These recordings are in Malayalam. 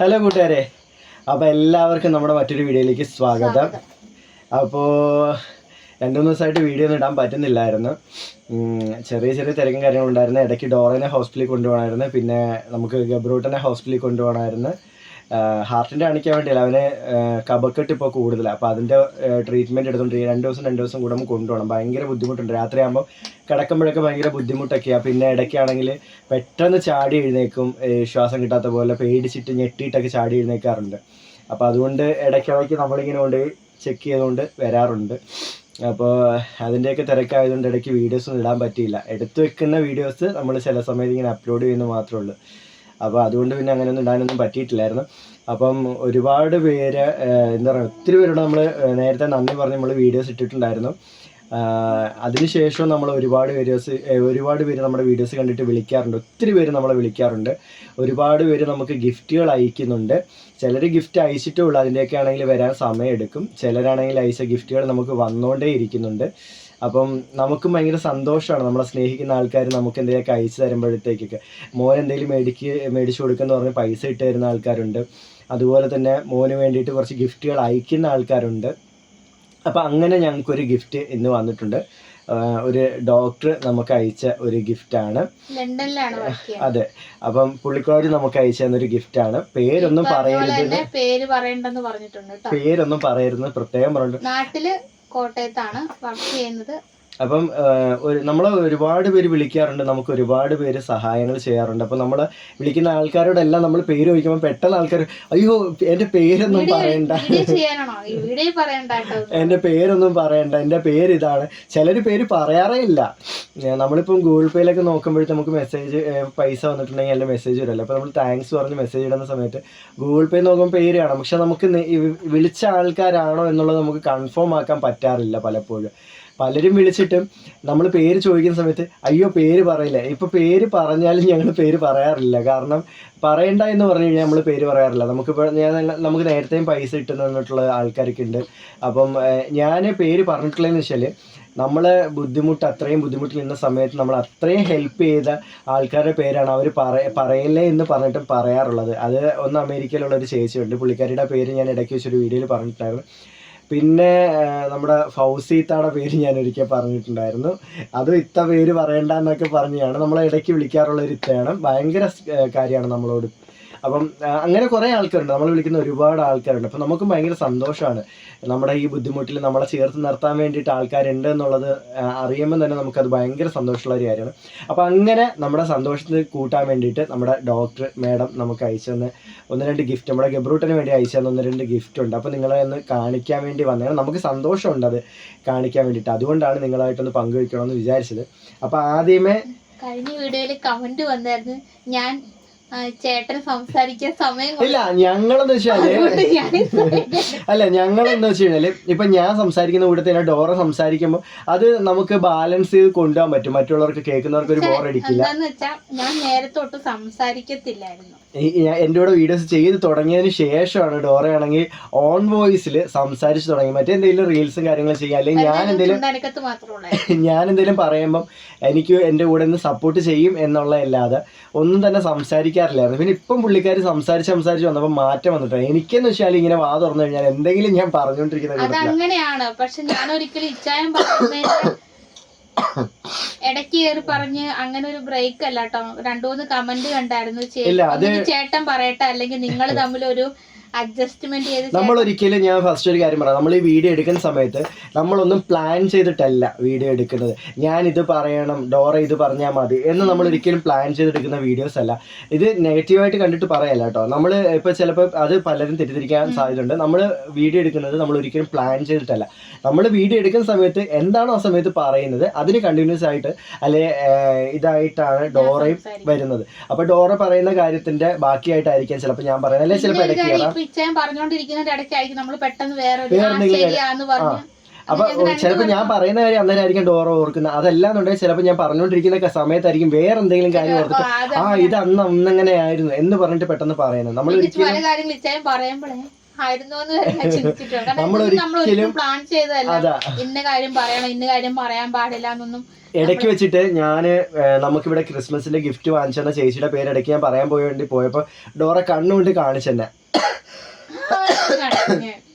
ഹലോ കൂട്ടുകാരെ. അപ്പോൾ എല്ലാവർക്കും നമ്മുടെ മറ്റൊരു വീഡിയോയിലേക്ക് സ്വാഗതം. അപ്പോൾ രണ്ടു മൂന്ന് ദിവസമായിട്ട് വീഡിയോ ഒന്നും ഇടാൻ പറ്റുന്നില്ലായിരുന്നു. ചെറിയ ചെറിയ തിരക്കും കാര്യങ്ങളുണ്ടായിരുന്നു ഇടയ്ക്ക് ഡോറനെ ഹോസ്പിറ്റലിൽ കൊണ്ടുപോകണമായിരുന്നു. പിന്നെ നമുക്ക് ഗബ്രൂട്ടനെ ഹോസ്പിറ്റലിൽ കൊണ്ടുപോകണമായിരുന്നു. ഹാർട്ടിന്റെ കാണിക്കാൻ വേണ്ടിയല്ല അവന് കബക്കെട്ട് ഇപ്പോൾ കൂടുതലാണ് അപ്പോൾ അതിന്റെ ട്രീറ്റ്മെന്റ് എടുത്തുകൊണ്ട് രണ്ട് ദിവസം രണ്ട് ദിവസം കൂടുമ്പോൾ കൊണ്ടുപോകണം ഭയങ്കര ബുദ്ധിമുട്ടുണ്ട്. രാത്രിയാകുമ്പോൾ കിടക്കുമ്പോഴൊക്കെ ഭയങ്കര ബുദ്ധിമുട്ടൊക്കെയാണ് പിന്നെ ഇടയ്ക്കാണെങ്കിൽ പെട്ടെന്ന് ചാടി എഴുന്നേക്കും. ശ്വാസം കിട്ടാത്ത പോലെ പേടിച്ചിട്ട് ഞെട്ടിയിട്ടൊക്കെ ചാടി എഴുന്നേക്കാറുണ്ട്. അപ്പോൾ അതുകൊണ്ട് ഇടയ്ക്കിടയ്ക്ക് നമ്മളിങ്ങനെ കൊണ്ട് ചെക്ക് ചെയ്തുകൊണ്ട് വരാറുണ്ട്. അപ്പോൾ അതിന്റെയൊക്കെ തിരക്കായതുകൊണ്ട് ഇടയ്ക്ക് വീഡിയോസ് ഒന്നും ഇടാൻ പറ്റിയില്ല. എടുത്തു വെക്കുന്ന വീഡിയോസ് നമ്മൾ ചില സമയത്ത് ഇങ്ങനെ അപ്ലോഡ് ചെയ്യുന്നത് മാത്രമേ ഉള്ളൂ. അപ്പോൾ അതുകൊണ്ട് പിന്നെ അങ്ങനെയൊന്നും ഇടാനൊന്നും പറ്റിയിട്ടില്ലായിരുന്നു. അപ്പം ഒരുപാട് പേര് എന്താ പറയുക ഒത്തിരി പേരോട് നമ്മൾ നേരത്തെ നന്ദി പറഞ്ഞ് നമ്മൾ വീഡിയോസ് ഇട്ടിട്ടുണ്ടായിരുന്നു. അതിനുശേഷം നമ്മൾ ഒരുപാട് വീഡിയോസ് ഒരുപാട് പേര് നമ്മുടെ വീഡിയോസ് കണ്ടിട്ട് വിളിക്കാറുണ്ട്. ഒത്തിരി പേര് നമ്മളെ വിളിക്കാറുണ്ട്. ഒരുപാട് പേര് നമുക്ക് ഗിഫ്റ്റുകൾ അയക്കുന്നുണ്ട്. ചിലർ ഗിഫ്റ്റ് അയച്ചിട്ടേ ഉള്ളൂ. അതിന്റെയൊക്കെ ആണെങ്കിൽ വരാൻ സമയമെടുക്കും. ചിലരാണെങ്കിൽ അയച്ച ഗിഫ്റ്റുകൾ നമുക്ക് വന്നുകൊണ്ടേ ഇരിക്കുന്നുണ്ട്. അപ്പം നമുക്കും ഭയങ്കര സന്തോഷമാണ്. നമ്മളെ സ്നേഹിക്കുന്ന ആൾക്കാർ നമുക്ക് എന്തെങ്കിലുമൊക്കെ അയച്ചു തരുമ്പോഴത്തേക്കൊക്കെ. മോൻ എന്തെങ്കിലും മേടിക്ക് മേടിച്ചു കൊടുക്കുന്നു പറഞ്ഞ് പൈസ ഇട്ട് തരുന്ന ആൾക്കാരുണ്ട്. അതുപോലെ തന്നെ മോന് വേണ്ടിയിട്ട് കുറച്ച് ഗിഫ്റ്റുകൾ അയക്കുന്ന ആൾക്കാരുണ്ട്. അപ്പം അങ്ങനെ ഞങ്ങൾക്കൊരു ഗിഫ്റ്റ് ഇന്ന് വന്നിട്ടുണ്ട്. ഒരു ഡോക്ടർ നമുക്ക് അയച്ച ഒരു ഗിഫ്റ്റാണ്. അതെ. അപ്പം പുള്ളിക്കാരി നമുക്ക് അയച്ചു തന്നൊരു ഗിഫ്റ്റാണ്. പേരൊന്നും പറയരുത്. പേര് പറയണ്ടെന്ന് പറഞ്ഞിട്ടുണ്ട് പേരൊന്നും പറയരുത് പ്രത്യേകം പറഞ്ഞിട്ടുണ്ട്. നാട്ടിൽ കോട്ടയത്താണ് വർക്ക് ചെയ്യുന്നത്. അപ്പം ഒരു നമ്മൾ ഒരുപാട് പേര് വിളിക്കാറുണ്ട് നമുക്ക് ഒരുപാട് പേര് സഹായങ്ങൾ ചെയ്യാറുണ്ട്. അപ്പം നമ്മൾ വിളിക്കുന്ന ആൾക്കാരോടെല്ലാം നമ്മൾ പേര് ചോദിക്കുമ്പോൾ പെട്ടെന്ന് ആൾക്കാർ അയ്യോ എന്റെ പേരൊന്നും പറയണ്ട. എന്റെ പേരൊന്നും പറയണ്ട എന്റെ പേര് ഇതാണ്. ചിലർ പേര് പറയാറേ ഇല്ല. നമ്മളിപ്പം ഗൂഗിൾ പേയിലൊക്കെ നോക്കുമ്പോഴത്തെ നമുക്ക് മെസ്സേജ് പൈസ വന്നിട്ടുണ്ടെങ്കിൽ അതിന്റെ മെസ്സേജ് വരില്ല. അപ്പോൾ നമ്മൾ താങ്ക്സ് പറഞ്ഞ് മെസ്സേജ് ഇടുന്ന സമയത്ത് ഗൂഗിൾ പേ നോക്കുമ്പോൾ പേര് കാണാം പക്ഷെ നമുക്ക് വിളിച്ച ആൾക്കാരാണോ എന്നുള്ളത് നമുക്ക് കൺഫേം ആക്കാൻ പറ്റാറില്ല പലപ്പോഴും. പലരും വിളിച്ചിട്ടും നമ്മൾ പേര് ചോദിക്കുന്ന സമയത്ത് അയ്യോ പേര് പറയില്ല? ഇപ്പോൾ പേര് പറഞ്ഞാലും ഞങ്ങൾ പേര് പറയാറില്ല. കാരണം പറയണ്ട എന്ന് പറഞ്ഞു കഴിഞ്ഞാൽ നമ്മൾ പേര് പറയാറില്ല. നമുക്കിപ്പോൾ ഞാൻ നമുക്ക് നേരത്തെയും പൈസ ഇട്ട് തന്നിട്ടുള്ള ആൾക്കാരൊക്കെ ഉണ്ട്. അപ്പം ഞാൻ പേര് പറഞ്ഞിട്ടുള്ളതെന്ന് വെച്ചാൽ നമ്മളെ ബുദ്ധിമുട്ട് അത്രയും ബുദ്ധിമുട്ടിൽ നിന്ന സമയത്ത് നമ്മൾ അത്രയും ഹെൽപ്പ് ചെയ്ത ആൾക്കാരുടെ പേരാണ് അവർ പറയ പറയില്ലേ എന്ന് പറഞ്ഞിട്ടും പറയാറുള്ളത്. അത് ഒന്ന് അമേരിക്കയിലുള്ള ഒരു ചേച്ചിയുണ്ട്. പുള്ളിക്കാരിയുടെ പേര് ഞാൻ ഇടയ്ക്ക് വെച്ചൊരു വീഡിയോയിൽ പറഞ്ഞിട്ടുണ്ടായിരുന്നു. പിന്നെ നമ്മുടെ ഫൗസീത്തയുടെ പേര് ഞാൻ ഒരിക്കൽ പറഞ്ഞിട്ടുണ്ടായിരുന്നു. അത് ഇത്ത പേര് പറയണ്ട എന്നൊക്കെ പറഞ്ഞാണ് നമ്മളെ ഇടയ്ക്ക് വിളിക്കാറുള്ള ഒരു ഇത്തയാണ്. ഭയങ്കര കാര്യമാണ് നമ്മളോട് അപ്പം അങ്ങനെ കുറേ ആൾക്കാരുണ്ട്. നമ്മൾ വിളിക്കുന്ന ഒരുപാട് ആൾക്കാരുണ്ട്. അപ്പം നമുക്കും ഭയങ്കര സന്തോഷമാണ് നമ്മുടെ ഈ ബുദ്ധിമുട്ടിൽ നമ്മളെ ചേർത്ത് നിർത്താൻ വേണ്ടിയിട്ട് ആൾക്കാരുണ്ട് എന്നുള്ളത് അറിയുമ്പോൾ തന്നെ നമുക്കത് ഭയങ്കര സന്തോഷമുള്ള ഒരു കാര്യമാണ്. അപ്പം അങ്ങനെ നമ്മുടെ സന്തോഷത്തിന് കൂട്ടാൻ വേണ്ടിയിട്ട് നമ്മുടെ ഡോക്ടർ മാഡം നമുക്ക് അയച്ചു തന്ന ഒന്ന് രണ്ട് ഗിഫ്റ്റ് നമ്മുടെ ഗബ്രൂട്ടിന് വേണ്ടി അയച്ചു തന്ന ഒന്ന് രണ്ട് ഗിഫ്റ്റ് ഉണ്ട്. അപ്പോൾ നിങ്ങളെ ഒന്ന് കാണിക്കാൻ വേണ്ടി വന്നതാണ്. നമുക്ക് സന്തോഷമുണ്ട് അത് കാണിക്കാൻ വേണ്ടിയിട്ട്. അതുകൊണ്ടാണ് നിങ്ങളായിട്ടൊന്ന് പങ്കുവയ്ക്കണമെന്ന് വിചാരിച്ചത്. അപ്പോൾ ആദ്യമേ കഴിഞ്ഞ വീഡിയോയിൽ കമന്റ് വന്നായിരുന്നു ഞാൻ ചേട്ടൻ സംസാരിക്കാൻ സമയം ഇല്ല ഞങ്ങളെന്ന് വെച്ചാൽ അല്ല ഞങ്ങൾ എന്താ വെച്ച് കഴിഞ്ഞാൽ ഇപ്പൊ ഞാൻ സംസാരിക്കുന്ന കൂട്ടത്തിൽ ഡോറ സംസാരിക്കുമ്പോൾ അത് നമുക്ക് ബാലൻസ് ചെയ്ത് കൊണ്ടുപോകാൻ പറ്റും. മറ്റുള്ളവർക്ക് കേൾക്കുന്നവർക്ക് ഒരു ബോറടിക്കില്ല എന്താന്ന് വെച്ചാ ഞാൻ നേരത്തൊട്ട് സംസാരിക്കത്തില്ലായിരുന്നു. എന്റെ കൂടെ വീഡിയോസ് ചെയ്ത് തുടങ്ങിയതിന് ശേഷമാണ് ഡോറയാണെങ്കിൽ ഓൺ വോയിസിൽ സംസാരിച്ച് തുടങ്ങി. മറ്റെന്തെങ്കിലും റീൽസും കാര്യങ്ങളും ചെയ്യാം അല്ലെങ്കിൽ ഞാൻ എന്തെങ്കിലും ഞാൻ എന്തെങ്കിലും പറയുമ്പം എനിക്ക് എന്റെ കൂടെ ഒന്ന് സപ്പോർട്ട് ചെയ്യും എന്നുള്ളതല്ലാതെ ഒന്നും തന്നെ സംസാരിക്കാറില്ലായിരുന്നു പിന്നെ ഇപ്പം പുള്ളിക്കാർ സംസാരിച്ച് സംസാരിച്ച് വന്നപ്പോൾ മാറ്റം വന്നിട്ടോ എനിക്കെന്ന് വെച്ചാൽ ഇങ്ങനെ വാ തുറന്നു കഴിഞ്ഞാൽ എന്തെങ്കിലും ഞാൻ പറഞ്ഞുകൊണ്ടിരിക്കുന്ന അങ്ങനെയാണ് പക്ഷെ ഞാൻ ഒരിക്കലും ഇച്ചായം ഇടയ്ക്ക് കയറി പറഞ്ഞ് അങ്ങനെ ഒരു ബ്രേക്ക് അല്ല കേട്ടോ രണ്ടു മൂന്ന് കമന്റ് കണ്ടായിരുന്നു ചേട്ടൻ പറയട്ടെ അല്ലെങ്കിൽ നിങ്ങൾ തമ്മിൽ ഒരു അഡ്ജസ്റ്റ്മെന്റ് ചെയ്ത് നമ്മൾ ഒരിക്കലും ഞാൻ ഫസ്റ്റ് ഒരു കാര്യം പറയാം. നമ്മൾ ഈ വീഡിയോ എടുക്കുന്ന സമയത്ത് നമ്മളൊന്നും പ്ലാൻ ചെയ്തിട്ടല്ല വീഡിയോ എടുക്കുന്നത്. ഞാൻ ഇത് പറയണം ഡോറ ഇത് പറഞ്ഞാൽ മതി എന്ന് നമ്മൾ ഒരിക്കലും പ്ലാൻ ചെയ്തെടുക്കുന്ന വീഡിയോസ് അല്ല. ഇത് നെഗറ്റീവായിട്ട് കണ്ടിട്ട് പറയല്ല കേട്ടോ. നമ്മൾ ഇപ്പോൾ ചിലപ്പോൾ അത് പലരും തെറ്റിദ്ധരിക്കാൻ സാധ്യതയുണ്ട്. നമ്മൾ വീഡിയോ എടുക്കുന്നത് നമ്മൾ ഒരിക്കലും പ്ലാൻ ചെയ്തിട്ടല്ല. നമ്മൾ വീഡിയോ എടുക്കുന്ന സമയത്ത് എന്താണോ ആ സമയത്ത് പറയുന്നത്? അതിന് കണ്ടിന്യൂസ് ആയിട്ട് അല്ലെ ഇതായിട്ടാണ് ഡോറയും വരുന്നത്. അപ്പോൾ ഡോറ പറയുന്ന കാര്യത്തിന്റെ ബാക്കിയായിട്ടായിരിക്കാം ചിലപ്പോൾ ഞാൻ പറയുന്നത്. അല്ലെങ്കിൽ ചിലപ്പോൾ ഇടയ്ക്ക് കയറാം ഇപ്പൊ പറഞ്ഞോണ്ടിരിക്കുന്നതിന്റെ ഇടയ്ക്കായിരിക്കും നമ്മൾ പെട്ടെന്ന് വേറെ ശരിയാന്ന് പറഞ്ഞു അപ്പൊ ചിലപ്പോൾ ഞാൻ പറയുന്ന കാര്യം അന്നേരം ആയിരിക്കും ഡോറ ഓർക്കുന്നത് അതല്ലാന്നുണ്ടെങ്കിൽ ചിലപ്പോൾ ഞാൻ പറഞ്ഞുകൊണ്ടിരിക്കുന്ന സമയത്തായിരിക്കും വേറെ എന്തെങ്കിലും കാര്യം ഓർത്തിട്ട് ആ ഇത് അന്ന് അന്നങ്ങനെ ആയിരുന്നു എന്ന് പറഞ്ഞിട്ട് പെട്ടെന്ന് പറയുന്നത്. നമ്മൾ നമ്മൾ ഒരിക്കലും പ്ലാൻ ചെയ്തതല്ല. ഇന്ന കാര്യം പറയണം ഇന്ന കാര്യം പറയാൻ പാടില്ല എന്നൊന്നും ഇടയ്ക്ക് വെച്ചിട്ട് ഞാൻ നമുക്കിവിടെ ക്രിസ്മസിന്റെ ഗിഫ്റ്റ് വാങ്ങിച്ചെന്ന ചേച്ചിയുടെ പേര് ഇടയ്ക്ക് ഞാൻ പറയാൻ പോയി വേണ്ടി പോയപ്പോൾ ഡോറ കണ്ണുകൊണ്ട് കാണിച്ചെന്നെ.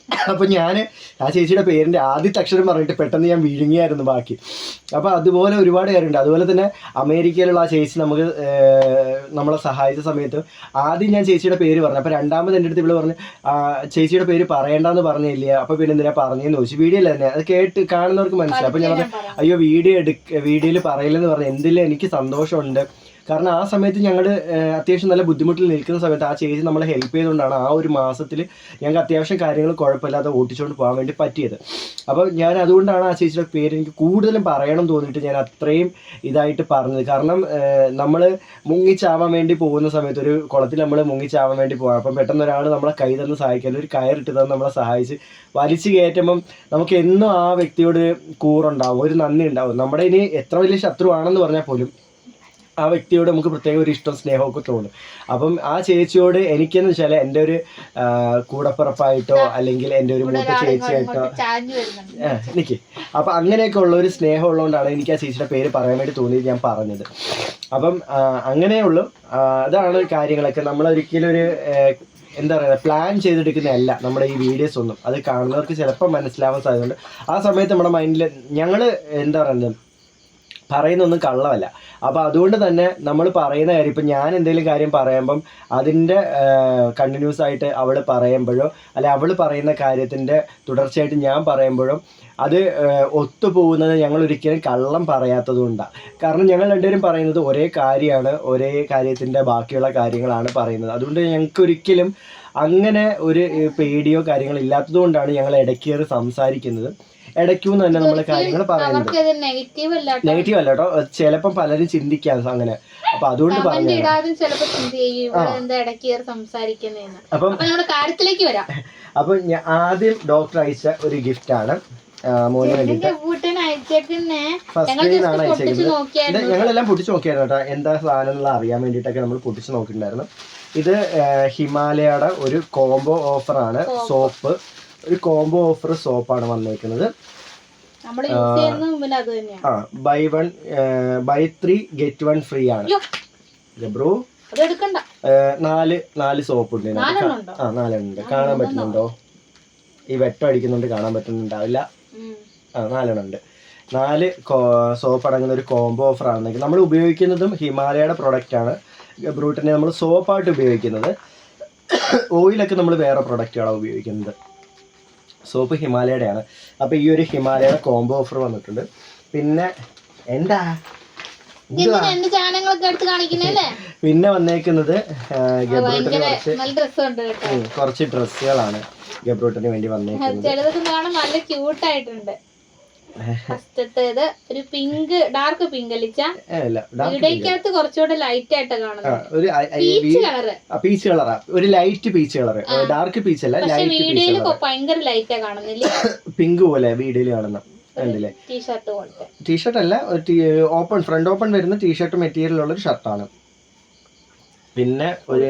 കാണിച്ചു. അപ്പൊ ഞാൻ ആ ചേച്ചിയുടെ പേരിന്റെ ആദ്യത്തെ അക്ഷരം പറഞ്ഞിട്ട് പെട്ടെന്ന് ഞാൻ വിഴുങ്ങിയായിരുന്നു ബാക്കി. അപ്പൊ അതുപോലെ ഒരുപാട് കാര്യമുണ്ട് അതുപോലെ തന്നെ അമേരിക്കയിലുള്ള ആ ചേച്ചി നമുക്ക് നമ്മളെ സഹായിച്ച സമയത്ത് ആദ്യം ഞാൻ ചേച്ചിയുടെ പേര് പറഞ്ഞു. അപ്പൊ രണ്ടാമത് എന്റെ അടുത്ത് ഇവിടെ പറഞ്ഞു "ആ, ചേച്ചിയുടെ പേര് പറയണ്ടെന്ന് പറഞ്ഞില്ല? അപ്പൊ പിന്നെ എന്തിനാ പറഞ്ഞെന്ന് ചോദിച്ചു. വീഡിയോയിൽ തന്നെ? അത് കേട്ട് കാണുന്നവർക്ക് മനസ്സിലായി. അപ്പൊ ഞാൻ പറഞ്ഞു, അയ്യോ വീഡിയോ എടുക്ക വീഡിയോയിൽ പറയില്ലെന്ന് പറഞ്ഞു എന്തില്ല എനിക്ക് സന്തോഷമുണ്ട്. കാരണം ആ സമയത്ത് ഞങ്ങൾ അത്യാവശ്യം നല്ല ബുദ്ധിമുട്ടിൽ നിൽക്കുന്ന സമയത്ത് ആ ചേച്ചി നമ്മളെ ഹെൽപ്പ് ചെയ്തുകൊണ്ടാണ് ആ ഒരു മാസത്തിൽ ഞങ്ങൾക്ക് അത്യാവശ്യം കാര്യങ്ങൾ കുഴപ്പമില്ലാതെ ഓട്ടിച്ചുകൊണ്ട് പോകാൻ വേണ്ടി പറ്റിയത്. അപ്പോൾ ഞാൻ അതുകൊണ്ടാണ് ആ ചേച്ചിയുടെ പേര് എനിക്ക് കൂടുതലും പറയണം തോന്നിയിട്ട് ഞാൻ അത്രയും ഇതായിട്ട് പറഞ്ഞത്. കാരണം നമ്മൾ മുങ്ങിച്ചാവാൻ വേണ്ടി പോകുന്ന സമയത്ത് ഒരു കുളത്തിൽ നമ്മൾ മുങ്ങിച്ചാവാൻ വേണ്ടി പോകാം അപ്പം പെട്ടെന്ന് ഒരാൾ നമ്മളെ കൈ തന്ന് സഹായിക്കാൻ ഒരു കയറിട്ട് തന്ന് നമ്മളെ സഹായിച്ച് വലിച്ചു കയറ്റുമ്പം നമുക്ക് എന്നും ആ വ്യക്തിയോട് കൂറുണ്ടാവും ഒരു നന്ദി ഉണ്ടാവും. നമ്മുടെ ഇനി എത്ര വലിയ ശത്രുവാണെന്ന് പറഞ്ഞാൽ പോലും ആ വ്യക്തിയോട് നമുക്ക് പ്രത്യേക ഒരു ഇഷ്ടം സ്നേഹമൊക്കെ തോന്നും. അപ്പം ആ ചേച്ചിയോട് എനിക്കെന്ന് വെച്ചാൽ എന്റെ ഒരു കൂടപ്പുറപ്പായിട്ടോ അല്ലെങ്കിൽ എന്റെ ഒരു മൂത്ത ചേച്ചിയായിട്ടോ എനിക്ക്. അപ്പൊ അങ്ങനെയൊക്കെ ഉള്ള ഒരു സ്നേഹം ഉള്ളതുകൊണ്ടാണ് എനിക്ക് ആ ചേച്ചിയുടെ പേര് പറയാൻ വേണ്ടി തോന്നിയത് ഞാൻ പറഞ്ഞത്. അപ്പം അങ്ങനെയുള്ളു അതാണ് കാര്യങ്ങളൊക്കെ. നമ്മൾ ഒരിക്കലും ഒരു എന്താ പറയുക പ്ലാൻ ചെയ്തെടുക്കുന്നതല്ല നമ്മുടെ ഈ വീഡിയോസ് ഒന്നും. അത് കാണുന്നവർക്ക് ചിലപ്പോൾ മനസ്സിലാവാൻ സാധ്യതയുണ്ട്. ആ സമയത്ത് നമ്മുടെ മൈൻഡിൽ ഞങ്ങൾ എന്താ പറയുന്നത് പറയുന്നൊന്നും കള്ളമല്ല. അപ്പോൾ അതുകൊണ്ട് തന്നെ നമ്മൾ പറയുന്ന കാര്യം ഇപ്പം ഞാൻ എന്തെങ്കിലും കാര്യം പറയുമ്പം അതിന്റെ കണ്ടിന്യൂസ് ആയിട്ട് അവൾ പറയുമ്പോഴോ അല്ലെ അവൾ പറയുന്ന കാര്യത്തിന്റെ തുടർച്ചയായിട്ട് ഞാൻ പറയുമ്പോഴും അത് ഒത്തുപോകുന്നത് ഞങ്ങൾ ഒരിക്കലും കള്ളം പറയാത്തത് കൊണ്ടാണ് കാരണം ഞങ്ങൾ രണ്ടുപേരും പറയുന്നത് ഒരേ കാര്യമാണ് ഒരേ കാര്യത്തിന്റെ ബാക്കിയുള്ള കാര്യങ്ങളാണ് പറയുന്നത്. അതുകൊണ്ട് ഞങ്ങൾക്ക് ഒരിക്കലും അങ്ങനെ ഒരു പേടിയോ കാര്യങ്ങളോ ഇല്ലാത്തത് കൊണ്ടാണ് ഞങ്ങൾ ഇടയ്ക്കേറി സംസാരിക്കുന്നത്. ഇടയ്ക്കൂന്ന് തന്നെ നമ്മൾ കാര്യങ്ങൾ പറയുന്നത്. നെഗറ്റീവ് അല്ല കേട്ടോ. ചിലപ്പം പലരും ചിന്തിക്കാം അങ്ങനെ. അപ്പൊ അതുകൊണ്ട് പറഞ്ഞു ഇടയ്ക്ക് അപ്പം കാര്യത്തിലേക്ക് വരാം. അപ്പൊ ഞാൻ ആദ്യം ഡോക്ടർ അയച്ച ഒരു ഗിഫ്റ്റ് ആണ്. മോന് വേണ്ടിട്ട് ഫസ്റ്റ് ആണ് അയച്ചേക്കുന്നത്. ഞങ്ങളെല്ലാം പൊട്ടിച്ചു നോക്കിയായിരുന്നു കേട്ടോ. എന്താ സാധനം എന്നുള്ള അറിയാൻ വേണ്ടിട്ടൊക്കെ നമ്മൾ പൊട്ടിച്ചു നോക്കിയിട്ടുണ്ടായിരുന്നു. ഇത് ഹിമാലയയുടെ ഒരു കോംബോ ഓഫറാണ് സോപ്പ് ഒരു കോംബോ ഓഫർ ആണ് വന്നേക്കുന്നത്. ആ buy one buy three get one free ആണ്. അയ്യോ ബ്രോ അത് നാല് നാല് സോപ്പ് ഉണ്ടോ ആ നാലെണ്ണുണ്ട് കാണാൻ പറ്റുന്നുണ്ടോ? ഈ വെട്ടം അടിക്കുന്നുണ്ട് കാണാൻ പറ്റുന്നുണ്ടാവില്ല. ആ നാലെണ്ണം ഉണ്ട് നാല് സോപ്പ് അടങ്ങുന്ന ഒരു കോംബോ ഓഫർ ആണ് നമ്മൾ ഉപയോഗിക്കുന്നതും ഹിമാലയയുടെ പ്രൊഡക്റ്റ് ആണ്. ബ്രൂട്ടിനെ നമ്മൾ സോപ്പായിട്ട് ഉപയോഗിക്കുന്നത്. ഓയിലൊക്കെ നമ്മൾ വേറെ പ്രൊഡക്റ്റുകളാണ് ഉപയോഗിക്കുന്നത്. സോപ്പ് ഹിമാലയയുടെയാണ്. അപ്പോൾ ഈ ഒരു ഹിമാലയയുടെ കോംബോ ഓഫർ വന്നിട്ടുണ്ട്. പിന്നെ എന്താ? പിന്നെ വന്നേക്കുന്നത് ഗബ്രൂട്ടിന് കുറച്ച് കുറച്ച് ഡ്രസ്സുകളാണ് ഗബ്രൂട്ടിന് വേണ്ടി വന്നേക്കുന്നത്. നല്ല ക്യൂട്ട് ആയിട്ടുണ്ട്. ഫസ്റ്റത്തേത് ഒരു പിങ്ക് ഡാർക്ക് പിങ്ക് അല്ലിച്ച? ഇടയ്ക്കകത്ത് കുറച്ചുകൂടെ ലൈറ്റ് ആയിട്ട് കാണുന്നത്. ഒരു പീച്ച് കളറ് ഒരു light peach colour dark peach അല്ല കളർ ഭയങ്കര ലൈറ്റാ കാണുന്നില്ലേ പിങ്ക് പോലെ വീഡിയോയിൽ കാണുന്ന. ടീഷർട്ട് പോലത്തെ. ടീഷർട്ട് അല്ല ഓപ്പൺ ഫ്രണ്ട് ഓപ്പൺ വരുന്ന ടീഷർട്ട് മെറ്റീരിയൽ ഉള്ള ഒരു ഷർട്ടാണ് പിന്നെ ഒരു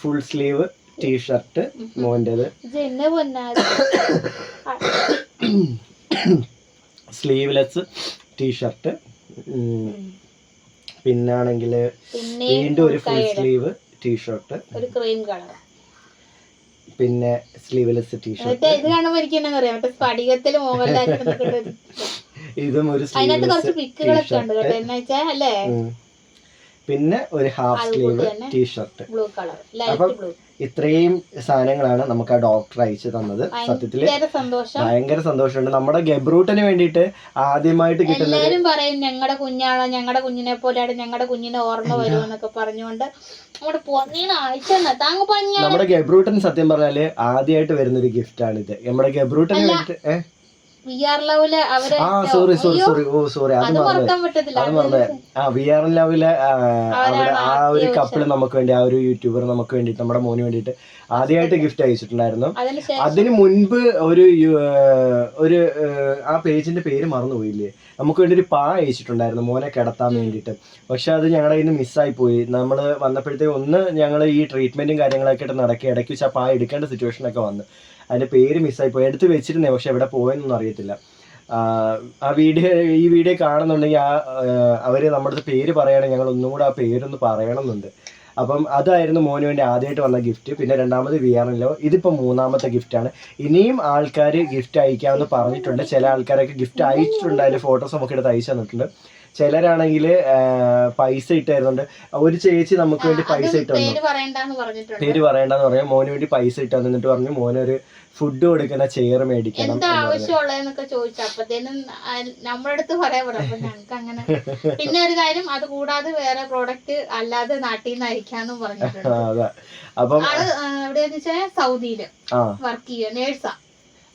ഫുൾ സ്ലീവ് ടീഷർട്ട് മോന്റെത് ഇത് എന്നെ പൊന്നാര്? സ്ലീവ്ലെസ് ടീഷർട്ട് പിന്നാണെങ്കിൽ പിന്നെ വീണ്ടും ഒരു ഫുൾ സ്ലീവ് ടീഷർട്ട് ഒരു ക്രീം കളർ പിന്നെ സ്ലീവ്ലെസ് ടീഷർട്ട് ഇത് കാണുമ്പോ എനിക്ക് എന്നാ പറയാ മറ്റേ സ്ഫടികത്തിൽ മോഹൻലാൽ ഇതും ഒരു സ്ലീവ്ലെസ് പിക്കുകളൊക്കെ ഉണ്ട് കേട്ടോ എന്നാ വെച്ചാ അല്ലേ പിന്നെ ഒരു ഹാഫ് സ്ലീവ് ടീഷർട്ട് ബ്ലൂ ഇത്രയും സാധനങ്ങളാണ് നമുക്ക് ആ ഡോക്ടർ അയച്ചു തന്നത്. സത്യത്തിൽ ഭയങ്കര സന്തോഷം. ഭയങ്കര സന്തോഷമുണ്ട്. നമ്മുടെ ഗബ്രൂട്ടിന് വേണ്ടിയിട്ട് ആദ്യമായിട്ട് കിട്ടുന്നത് എല്ലാവരും പറയും ഞങ്ങളുടെ കുഞ്ഞാണ് ഞങ്ങളുടെ കുഞ്ഞിനെ പോലെയാണ് ഞങ്ങളുടെ കുഞ്ഞിനെ ഓർമ്മ വരുമെന്നൊക്കെ പറഞ്ഞുകൊണ്ട് നമ്മുടെ ഗബ്രൂട്ടൻ സത്യം പറഞ്ഞാൽ ആദ്യമായിട്ട് വരുന്ന ഒരു ഗിഫ്റ്റ് ആണ് ഇത് നമ്മുടെ ഗബ്രൂട്ടന് വേണ്ടിട്ട് ഏ? വി ആർ ലവിൽ അവർ ആ സോറി സോറി സോറി ഓ സോറി അത് അത് മറന്നു. അത് അത് മറന്നു. ആ വി ആർ എൻ അവിടെ ആ ഒരു കപ്പിൾ നമുക്ക് വേണ്ടി ആ ഒരു യൂട്യൂബർ നമുക്ക് വേണ്ടിയിട്ട് നമ്മുടെ മോന് വേണ്ടിയിട്ട് ആദ്യമായിട്ട് ഗിഫ്റ്റ് അയച്ചിട്ടുണ്ടായിരുന്നു. അതിന് മുൻപ് ഒരു ഒരു ആ പേജിന്റെ പേര് മറന്നുപോയില്ലേ? നമുക്ക് വേണ്ടി ഒരു പാ അയച്ചിട്ടുണ്ടായിരുന്നു മോനെ കിടത്താൻ വേണ്ടിട്ട് പക്ഷെ അത് ഞങ്ങളുടെ കയ്യിൽ നിന്ന് മിസ്സായി പോയി. നമ്മൾ വന്നപ്പോഴത്തേക്ക് ഒന്ന് ഞങ്ങൾ ഈ ട്രീറ്റ്മെന്റും കാര്യങ്ങളൊക്കെ ആയിട്ട് നടക്കി ഇടയ്ക്ക് വെച്ച് ആ പാ എടുക്കേണ്ട സിറ്റുവേഷൻ ഒക്കെ വന്നു. അതിന്റെ പേര് മിസ്സായി പോയി. എടുത്ത് വെച്ചിരുന്നേ പക്ഷെ എവിടെ പോയെന്നൊന്നും അറിയത്തില്ല. ആ, വീഡിയോ ഈ വീഡിയോ കാണുന്നുണ്ടെങ്കിൽ ആ അവർ നമ്മുടെ അടുത്ത് പേര് പറയുകയാണെങ്കിൽ ഞങ്ങൾ ഒന്നും കൂടെ ആ പേരൊന്ന് പറയണമെന്നുണ്ട്. അപ്പം അതായിരുന്നു മോന് വേണ്ടി ആദ്യമായിട്ട് വന്ന ഗിഫ്റ്റ് പിന്നെ രണ്ടാമത് വി ആർ എല്ലോ ഇതിപ്പോൾ മൂന്നാമത്തെ ഗിഫ്റ്റാണ് ഇനിയും ആൾക്കാർ ഗിഫ്റ്റ് അയക്കാമെന്ന് പറഞ്ഞിട്ടുണ്ട്. ചില ആൾക്കാരൊക്കെ ഗിഫ്റ്റ് അയച്ചിട്ടുണ്ട്. അതിൽ ഫോട്ടോസ് നമുക്ക് എടുത്ത് അയച്ചു തന്നിട്ടുണ്ട്. ചിലരാണെങ്കിൽ പൈസ ഇട്ടായിരുന്നുണ്ട്. ഒരു ചേച്ചി നമുക്ക് വേണ്ടി പൈസ ഇട്ടു പേര് പറയണ്ടെന്ന് പറയാം മോന് വേണ്ടി പൈസ ഇട്ട് എന്നിട്ട് പറഞ്ഞു മോനൊരു ഫുഡ് കൊടുക്കുന്ന ചെയർ മേടിക്കണം പറഞ്ഞു. ആവശ്യമുള്ളതെന്നൊക്കെ ചോദിച്ചു. അപ്പത്തേനും നമ്മുടെ അടുത്ത് പറയാൻ പറഞ്ഞു ഞങ്ങൾക്ക് അങ്ങനെ പിന്നെ ഒരു കാര്യം അത് കൂടാതെ വേറെ പ്രോഡക്റ്റ് അല്ലാതെ നാട്ടിൽ നിന്ന് അയക്കാന്നും പറഞ്ഞിട്ടുണ്ട്. അപ്പം എവിടെയാന്ന് വെച്ചാൽ സൗദിയിൽ വർക്ക് ചെയ്യുക നേഴ്സാ.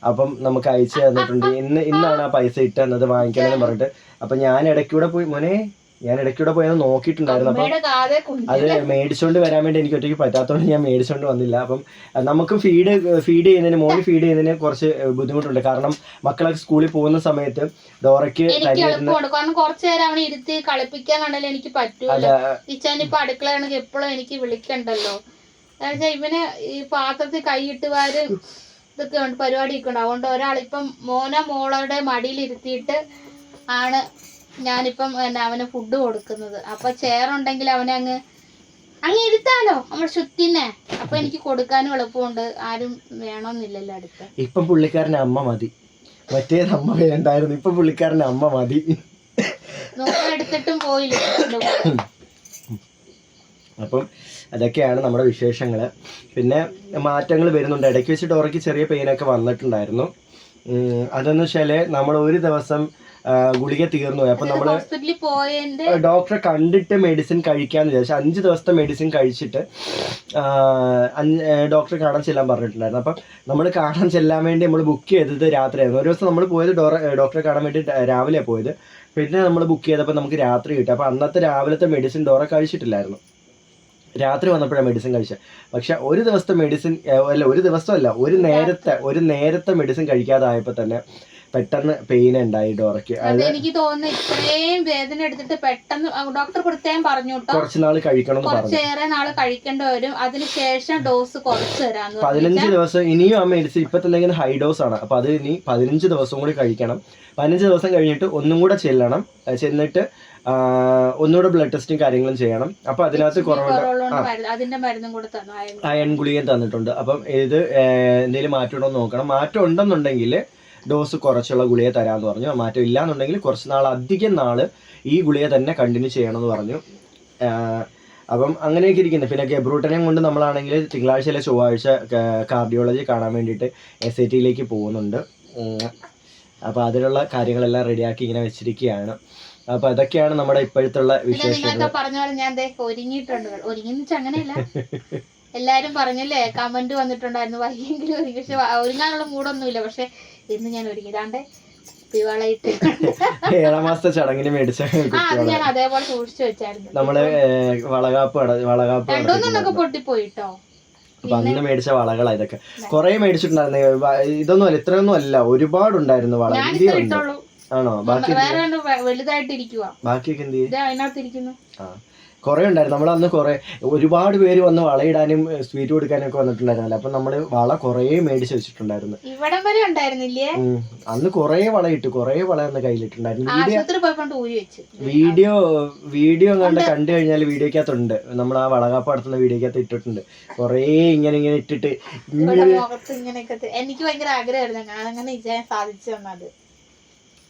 അപ്പം നമുക്ക് അയച്ചു തന്നിട്ടുണ്ട്. ഇന്ന് ഇന്നാണ് ആ പൈസ ഇട്ട് തന്നത് വാങ്ങിക്കണമെന്ന് പറഞ്ഞിട്ട്. അപ്പൊ ഞാൻ ഇടയ്ക്കൂടെ പോയി മോനെ ഞാൻ ഇടയ്ക്കൂടെ പോയി നോക്കിയിട്ടുണ്ടായിരുന്നു. അപ്പം അത് മേടിച്ചുകൊണ്ട് മേടിച്ചോണ്ട് വരാൻ വേണ്ടി എനിക്ക് ഒറ്റയ്ക്ക് പറ്റാത്തതുകൊണ്ട് ഞാൻ മേടിച്ചോണ്ട് വന്നില്ല. അപ്പം നമുക്ക് ഫീഡ് ഫീഡ് ചെയ്യുന്നതിന് മോന് ഫീഡ് ചെയ്യുന്നതിന് കുറച്ച് ബുദ്ധിമുട്ടുണ്ട്. കാരണം മക്കളൊക്കെ സ്കൂളിൽ പോകുന്ന സമയത്ത് ഡോറയ്ക്ക് ഇരുത്തി കളിപ്പിക്കാനാണല്ലോ എനിക്ക് പറ്റൂല. ഇപ്പൊ അടുക്കളയാണെങ്കിൽ എപ്പോഴും എനിക്ക് വിളിക്കണ്ടല്ലോ. ഇവന് ഈ പാത്രത്തിൽ കൈയിട്ട് വാരും ഇതൊക്കെ ഉണ്ട് പരിപാടി ഉണ്ട്. അതുകൊണ്ട് ഒരാളിപ്പം മോനെ മോളുടെ മടിയിൽ ഇരുത്തിയിട്ട് ആണ് ഞാനിപ്പം എന്നാ അവന് ഫുഡ് കൊടുക്കുന്നത്. അപ്പൊ ചെയറുണ്ടെങ്കിൽ അവനെ അങ്ങ് അങ്ങ് ഇരുത്താലോ? നമ്മൾ ശുദ്ധിനെ അപ്പൊ എനിക്ക് കൊടുക്കാനും എളുപ്പമുണ്ട്. ആരും വേണമെന്നില്ലല്ലോ അടുത്ത്. ഇപ്പം പുള്ളിക്കാരന്റെ അമ്മ മതി. മറ്റേത് അമ്മ വേണ്ടായിരുന്നു. ഇപ്പൊ പുള്ളിക്കാരന്റെ അമ്മ മതി. നോക്കെടുത്തിട്ടും പോയില്ല. അപ്പം അതൊക്കെയാണ് നമ്മുടെ വിശേഷങ്ങൾ പിന്നെ മാറ്റങ്ങൾ വരുന്നുണ്ട്. ഇടയ്ക്ക് വെച്ച് ഡോറയ്ക്ക് ചെറിയ പെയിനൊക്കെ വന്നിട്ടുണ്ടായിരുന്നു. അതെന്ന് വെച്ചാൽ നമ്മൾ ഒരു ദിവസം ഗുളിക തീർന്നു പോയി. അപ്പം നമ്മൾ ഡോക്ടറെ കണ്ടിട്ട് മെഡിസിൻ കഴിക്കാന്ന് വിചാരിച്ചു. അഞ്ച് ദിവസത്തെ മെഡിസിൻ കഴിച്ചിട്ട് അഞ്ച് ഡോക്ടറെ കാണാൻ ചെല്ലാൻ പറഞ്ഞിട്ടുണ്ടായിരുന്നു. അപ്പം നമ്മൾ കാണാൻ ചെല്ലാൻ വേണ്ടി നമ്മൾ ബുക്ക് ചെയ്തത് രാത്രിയായിരുന്നു. ഒരു ദിവസം നമ്മൾ പോയത് ഡോക്ടറെ കാണാൻ വേണ്ടി രാവിലെ പോയത്. പിന്നെ നമ്മൾ ബുക്ക് ചെയ്തപ്പോൾ നമുക്ക് രാത്രി കിട്ടും. അപ്പം അന്നത്തെ രാവിലത്തെ മെഡിസിൻ ഡോറ കഴിച്ചിട്ടില്ലായിരുന്നു. രാത്രി വന്നപ്പോഴാണ് മെഡിസിൻ കഴിച്ചത് പക്ഷെ ഒരു ദിവസത്തെ മെഡിസിൻ അല്ല ഒരു ദിവസമല്ല ഒരു നേരത്തെ ഒരു നേരത്തെ മെഡിസിൻ കഴിക്കാതായപ്പോൾ തന്നെ പെട്ടെന്ന് പെയിൻ ഉണ്ടായി ഡോറയ്ക്ക് എനിക്ക് തോന്നുന്നു ഇത്രയും വേദന എടുത്തിട്ട് പെട്ടെന്ന് ഡോക്ടർ പ്രത്യേകം പറഞ്ഞു കുറച്ച് നാൾ കഴിക്കണം പറഞ്ഞു. കുറച്ചേറെ നാൾ കഴിക്കേണ്ടി വരും. അതിനുശേഷം ഡോസ് കുറച്ച് തരാന്ന് പറഞ്ഞു പതിനഞ്ച് ദിവസം ഇനിയും ആ മെഡിസിൻ ഇപ്പൊ തന്നെ ഹൈ ഡോസ് ആണ്. അപ്പൊ അത് ഇനി പതിനഞ്ച് ദിവസം കൂടി കഴിക്കണം. പതിനഞ്ച് ദിവസം കഴിഞ്ഞിട്ട് ഒന്നും കൂടെ ചെല്ലണം. ചെന്നിട്ട് ഒന്നുകൂടെ ബ്ലഡ് ടെസ്റ്റും കാര്യങ്ങളും ചെയ്യണം. അപ്പൊ അതിനകത്ത് കുറവുണ്ട്. അയൺ. ഗുളികയും തന്നിട്ടുണ്ട്. അപ്പം ഇത് എന്തെങ്കിലും മാറ്റം എന്ന് നോക്കണം. മാറ്റം ഉണ്ടെന്നുണ്ടെങ്കിൽ ഡോസ് കുറച്ചുള്ള ഗുളിക തരാമെന്ന് പറഞ്ഞു. മാറ്റം ഇല്ലാന്നുണ്ടെങ്കിൽ കുറച്ച് നാൾ അധികം നാൾ ഈ ഗുളിക തന്നെ കണ്ടിന്യൂ ചെയ്യണം എന്ന് പറഞ്ഞു അപ്പം അങ്ങനെയൊക്കെ ഇരിക്കുന്നു. പിന്നെ ഗബ്രൂട്ടനെയും കൊണ്ട് നമ്മളാണെങ്കിൽ തിങ്കളാഴ്ച അല്ലെ ചൊവ്വാഴ്ച കാർഡിയോളജി കാണാൻ വേണ്ടിയിട്ട് എസ് ഐ ടിയിലേക്ക് പോകുന്നുണ്ട്. അപ്പോൾ അതിനുള്ള കാര്യങ്ങളെല്ലാം റെഡിയാക്കി ഇങ്ങനെ വെച്ചിരിക്കുകയാണ്. അപ്പോൾ അതൊക്കെയാണ് നമ്മുടെ ഇപ്പോഴത്തുള്ള ഉള്ള വിശേഷങ്ങൾ. പറഞ്ഞ പോലെ ഞാൻ ഒരുങ്ങിയിട്ടുണ്ട്. വെച്ചാൽ അങ്ങനെയല്ല. എല്ലാരും പറഞ്ഞല്ലേ കമന്റ് വന്നിട്ടുണ്ടായിരുന്നു. വയ്യെങ്കിലും ഒരുങ്ങി. പക്ഷെ ഒരുങ്ങാനുള്ള മൂടൊന്നുമില്ല. പക്ഷെ ഇന്ന് ഞാൻ ഒരുങ്ങിതാണ്ട് പിവാളയിട്ട് ഏഴാം മാസത്തെ ചടങ്ങിന് മേടിച്ച ഞാൻ അതേപോലെ സൂക്ഷിച്ചു വെച്ചായിരുന്നു. നമ്മൾ വളകാപ്പ് വളകാപ്പ് പൊട്ടിപ്പോയിട്ടോ നടത്തിയിട്ടുണ്ടായിരുന്നു. പൊട്ടിപ്പോയി കേട്ടോ അപ്പൊ അന്ന് മേടിച്ച വളകളാ ഇതൊക്കെ. കൊറേ മേടിച്ചിട്ടുണ്ടായിരുന്നു. ഇതൊന്നും അല്ല ഇത്രയൊന്നും അല്ല. ഒരുപാടുണ്ടായിരുന്നു വള. ആണോ? ബാക്കി വേറെ രണ്ട് വെ- വലുതായിട്ട് ബാക്കിയൊക്കെ എന്ത് ചെയ്യും? ഇത് അതിനകത്ത് ഇരിക്കുന്നു ആ. കുറെ ഉണ്ടായിരുന്നു. നമ്മൾ അന്ന് കുറെ ഒരുപാട് പേര് വന്ന് വളയിടാനും സ്വീറ്റ് കൊടുക്കാനും ഒക്കെ വന്നിട്ടുണ്ടായിരുന്നല്ലോ. അപ്പൊ നമ്മൾ വള കുറെ മേടിച്ച് വെച്ചിട്ടുണ്ടായിരുന്നു. ഇവിടം വരെ ഉണ്ടായിരുന്നില്ലേ? ഉം. അന്ന് കൊറേ വളയിട്ട് കൊറേ വള അന്ന് കയ്യിലിട്ടുണ്ടായിരുന്നു. വീഡിയോ ആശുപത്രി ഊരി വെച്ച്. വീഡിയോ വീഡിയോ കണ്ട് കണ്ടു കഴിഞ്ഞാൽ വീഡിയോക്കകത്തുണ്ട്. നമ്മൾ ആ വളകാപ്പ് നടത്തുന്ന വീഡിയോക്കകത്ത് ഇട്ടിട്ടുണ്ട്. കുറേ ഇങ്ങനെ ഇങ്ങനെ ഇട്ടിട്ട് ഇവിടെ മുഖത്ത് ഇങ്ങനെയൊക്കെ തെ- എനിക്ക് ഭയങ്കര ആഗ്രഹമായിരുന്നു. ഞാൻ അങ്ങനെ ചെയ്യാൻ സാധിച്ചു തന്നത്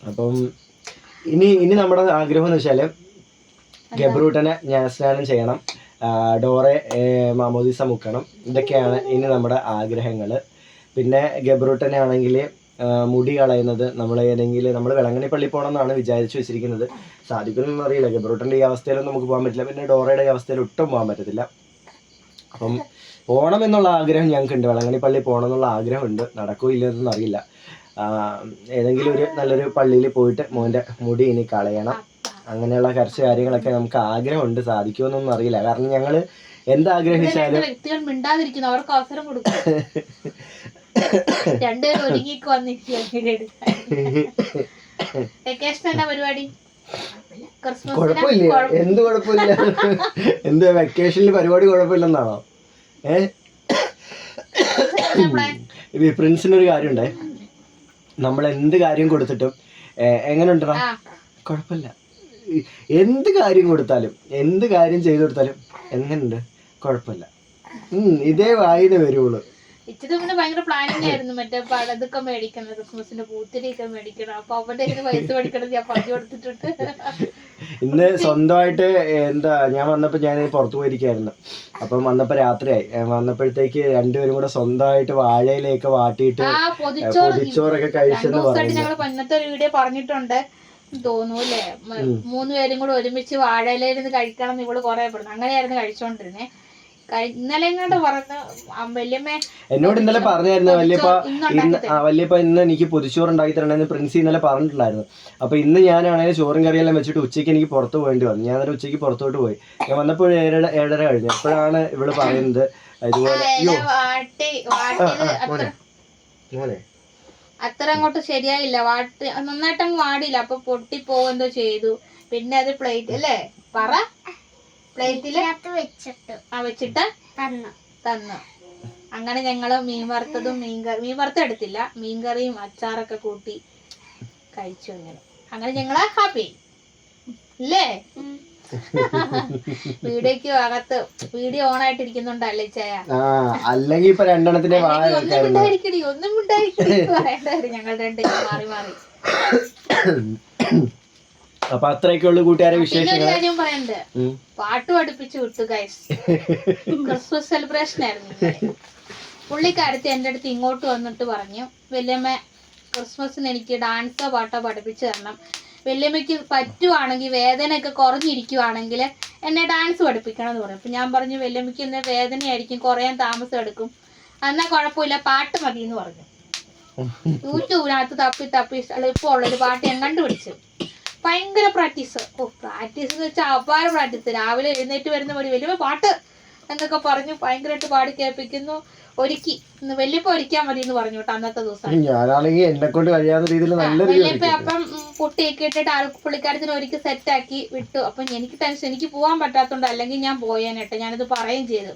അപ്പം ഇനി ഇനി നമ്മുടെ ആഗ്രഹം എന്ന് വെച്ചാൽ ഗബ്രൂട്ടനെ ഞാൻ സ്നാനം ചെയ്യണം ഡോറെ മാമോദിസ മുക്കണം. ഇതൊക്കെയാണ് ഇനി നമ്മുടെ ആഗ്രഹങ്ങൾ പിന്നെ ഗബ്രൂട്ടനെ ആണെങ്കിൽ മുടി കളയുന്നത് നമ്മൾ ഏതെങ്കിലും നമ്മൾ വെളങ്ങണി പള്ളി പോകണം എന്നാണ് വിചാരിച്ചു വെച്ചിരിക്കുന്നത്. സാധിക്കുമെന്നൊന്നും അറിയില്ല. ഗബ്രൂട്ടന്റെ ഈ അവസ്ഥയിലൊന്നും നമുക്ക് പോകാൻ പറ്റില്ല. പിന്നെ ഡോറയുടെ ഈ അവസ്ഥയിൽ ഒട്ടും പോകാൻ പറ്റത്തില്ല. അപ്പം പോകണം എന്നുള്ള ആഗ്രഹം ഞങ്ങൾക്കുണ്ട്. വെളങ്ങണി പള്ളി പോകണം എന്നുള്ള ആഗ്രഹമുണ്ട്. നടക്കൂ ഇല്ലെന്നൊന്നും അറിയില്ല. ഏതെങ്കിലും ഒരു നല്ലൊരു പള്ളിയിൽ പോയിട്ട് മോന്റെ മുടി ഇനി കളയണം. അങ്ങനെയുള്ള കുറച്ച് കാര്യങ്ങളൊക്കെ നമുക്ക് ആഗ്രഹമുണ്ട്. സാധിക്കുമെന്നൊന്നും അറിയില്ല. കാരണം ഞങ്ങൾ എന്താഗ്രഹിച്ചാലും രണ്ട് വ്യക്തികൾ മിണ്ടാതിരിക്കുന്നു. അവർക്ക് അവസരം കൊടുക്കും. രണ്ടുപേരും ഒരുങ്ങിക്ക് വന്നിരിക്കും വെക്കേഷൻ എന്നാ പരിപാടി? കുഴപ്പമില്ല. എന്ത് കുഴപ്പമില്ല? എന്ത് വെക്കേഷനിൽ പരിപാടി കുഴപ്പമില്ലെന്നാണോ? ഏ? പ്രിൻസിനൊരു കാര്യമുണ്ടേ. നമ്മൾ എന്ത് കാര്യം കൊടുത്തിട്ടും എങ്ങനെ ഉണ്ടടാ കുഴപ്പമില്ല എന്ത് കാര്യം കൊടുത്താലും എന്ത് കാര്യം ചെയ്തു കൊടുത്താലും എങ്ങനെയുണ്ട് കുഴപ്പമില്ല ഉം, ഇതേ വായിന്ന് വരുള്ളൂ ഇച്ചിരി പിന്നെ ഭയങ്കര പ്ലാനിങ് ആയിരുന്നു. മറ്റേ പലതൊക്കെ മേടിക്കണം ക്രിസ്മസിന്റെ പൂത്തിരിയൊക്കെ മേടിക്കണം. അപ്പൊ അവന്റെ കയ്യിന്ന് പൈസ മേടിക്കണം ഞാൻ പറഞ്ഞു കൊടുത്തിട്ടുണ്ട്. ഇന്ന് സ്വന്തമായിട്ട് എന്താ ഞാൻ വന്നപ്പോ ഞാൻ പുറത്തു പോയിരിക്കായിരുന്നു. അപ്പം വന്നപ്പോ രാത്രിയായി. വന്നപ്പോഴത്തേക്ക് രണ്ടുപേരും കൂടെ സ്വന്തമായിട്ട് വാഴയിലേക്ക് വാട്ടിയിട്ട് പൊതിച്ചോറൊക്കെ കഴിച്ചെന്ന് പറഞ്ഞു. ഞങ്ങൾ ഇന്നത്തെ ഒരു വീഡിയോ പറഞ്ഞിട്ടുണ്ട്. തോന്നൂല്ലേ മൂന്നുപേരും കൂടെ ഒരുമിച്ച് വാഴയിലിരുന്ന് കഴിക്കണം എന്ന് ഇവൾ കൊറേ പറഞ്ഞു. അങ്ങനെയായിരുന്നു കഴിച്ചോണ്ടിരുന്നേ. കഴി- ഇന്നലെ എങ്ങാണ്ട് പറഞ്ഞു ആ വല്യമ്മ എന്നോട് ഇന്നലെ പറഞ്ഞായിരുന്നു വല്യപ്പ ഇന്ന് ആ വല്യപ്പ ഇന്ന് എനിക്ക് പൊതിച്ചോറ് ഉണ്ടാക്കി തരണമെന്ന് പ്രിൻസി ഇന്നലെ പറഞ്ഞിട്ടുണ്ടായിരുന്നു. അപ്പൊ ഇന്ന് ഞാനാണെങ്കിൽ ചോറും കറിയെല്ലാം വെച്ചിട്ട് ഉച്ചയ്ക്ക് എനിക്ക് പുറത്ത് പോകേണ്ടി വന്നു. ഞാൻ അന്നേരം ഉച്ചയ്ക്ക് പുറത്തോട്ട് പോയി. ഞാൻ വന്നപ്പോൾ ഏഴര ഏഴര കഴിഞ്ഞു. അപ്പോഴാണ് ഇവൾ പറയുന്നത്. ഇതുപോലെ അത്ര മോനെ. മോനെ. അത്ര അങ്ങോട്ട് ശരിയായില്ല. വാട്ടി നന്നായിട്ട് അങ്ങ് വാടിയില്ല. അപ്പൊ പൊട്ടി പോവെന്തോ ചെയ്തു. പിന്നെ അത് പ്ലേറ്റ് അല്ലേ? പറ. പ്ലേറ്റിൽ വെച്ചിട്ട്. ആ വെച്ചിട്ട്? തന്നു. തന്നു. അങ്ങനെ ഞങ്ങൾ മീൻ വറുത്തതും മീൻ കറി മീൻ വറുത്ത എടുത്തില്ല. മീൻ കറിയും അച്ചാറൊക്കെ കൂട്ടി കഴിച്ചു അങ്ങനെ അങ്ങനെ ഞങ്ങൾ ഹാപ്പി. അല്ലേ വീഡിയോക്ക് അകത്ത് വീഡിയോ ഓൺ ആയിട്ടിരിക്കുന്നുണ്ടല്ലേ ചായ ആ അല്ലെങ്കിൽ ഇപ്പൊ രണ്ടെണ്ണത്തിന്റെ ഒന്നും മിണ്ടായിരിക്കടി ഒന്നും മിണ്ടായിരിക്കടി. ഞങ്ങൾ രണ്ടേ മാറി മാറി. അപ്പൊ അത്രയൊക്കെ ഉള്ളു കൂട്ടുകാരെ വിശേഷം വിശേഷങ്ങൾ. പാട്ട് പഠിപ്പിച്ചു വിട്ടു ഗൈസ് ക്രിസ്മസ് സെലിബ്രേഷൻ ആയിരുന്നു. പുള്ളിക്കാരത്തി എന്റെ അടുത്ത് ഇങ്ങോട്ട് വന്നിട്ട് പറഞ്ഞു വല്യമ്മ ക്രിസ്മസിന് എനിക്ക് ഡാൻസോ പാട്ടോ പഠിപ്പിച്ചു തരണം. വല്യമ്മയ്ക്ക് പറ്റുവാണെങ്കിൽ വേദനയൊക്കെ കുറഞ്ഞിരിക്കുവാണെങ്കിൽ എന്നെ ഡാൻസ് പഠിപ്പിക്കണം എന്ന് പറഞ്ഞു. അപ്പം ഞാൻ പറഞ്ഞു വല്യമ്മയ്ക്ക് എന്നെ വേദനയായിരിക്കും കുറയാൻ താമസം എടുക്കും. എന്നാ കുഴപ്പമില്ല പാട്ട് മതി എന്ന് പറഞ്ഞു. യൂട്യൂബിനകത്ത് തപ്പി തപ്പി എളുപ്പമുള്ളൊരു പാട്ട് ഞാൻ കണ്ടുപിടിച്ചു. ഭയങ്കര പ്രാക്ടീസ് ഓ പ്രാക്ടീസ് എന്ന് വെച്ചാൽ അപാര പ്രാക്ടീസ് രാവിലെ എഴുന്നേറ്റ് വരുന്ന ഒരു വലിയ പാട്ട് എന്നൊക്കെ പറഞ്ഞു ഭയങ്കരമായിട്ട് പാടി കേൾപ്പിക്കുന്നു. ഒരുക്കി. വല്യപ്പ ഒരുക്കാൻ മതി എന്ന് പറഞ്ഞു കേട്ടോ അന്നത്തെ ദിവസം. ഞാനാണെങ്കിൽ എന്നെ കൊണ്ട് കഴിയാവുന്ന രീതിയിൽ നല്ല രീതിയിൽ വല്യപ്പ അപ്പം കുട്ടിയൊക്കെ ഇട്ടിട്ട് ആൾ പുള്ളിക്കാരത്തിന് ഒരുക്കി സെറ്റാക്കി വിട്ടു. അപ്പം എനിക്ക് ടെൻഷൻ എനിക്ക് പോകാൻ പറ്റാത്തതുകൊണ്ട് അല്ലെങ്കിൽ ഞാൻ പോയേനെട്ടെ ഞാനിത് പറയുകയും ചെയ്തു.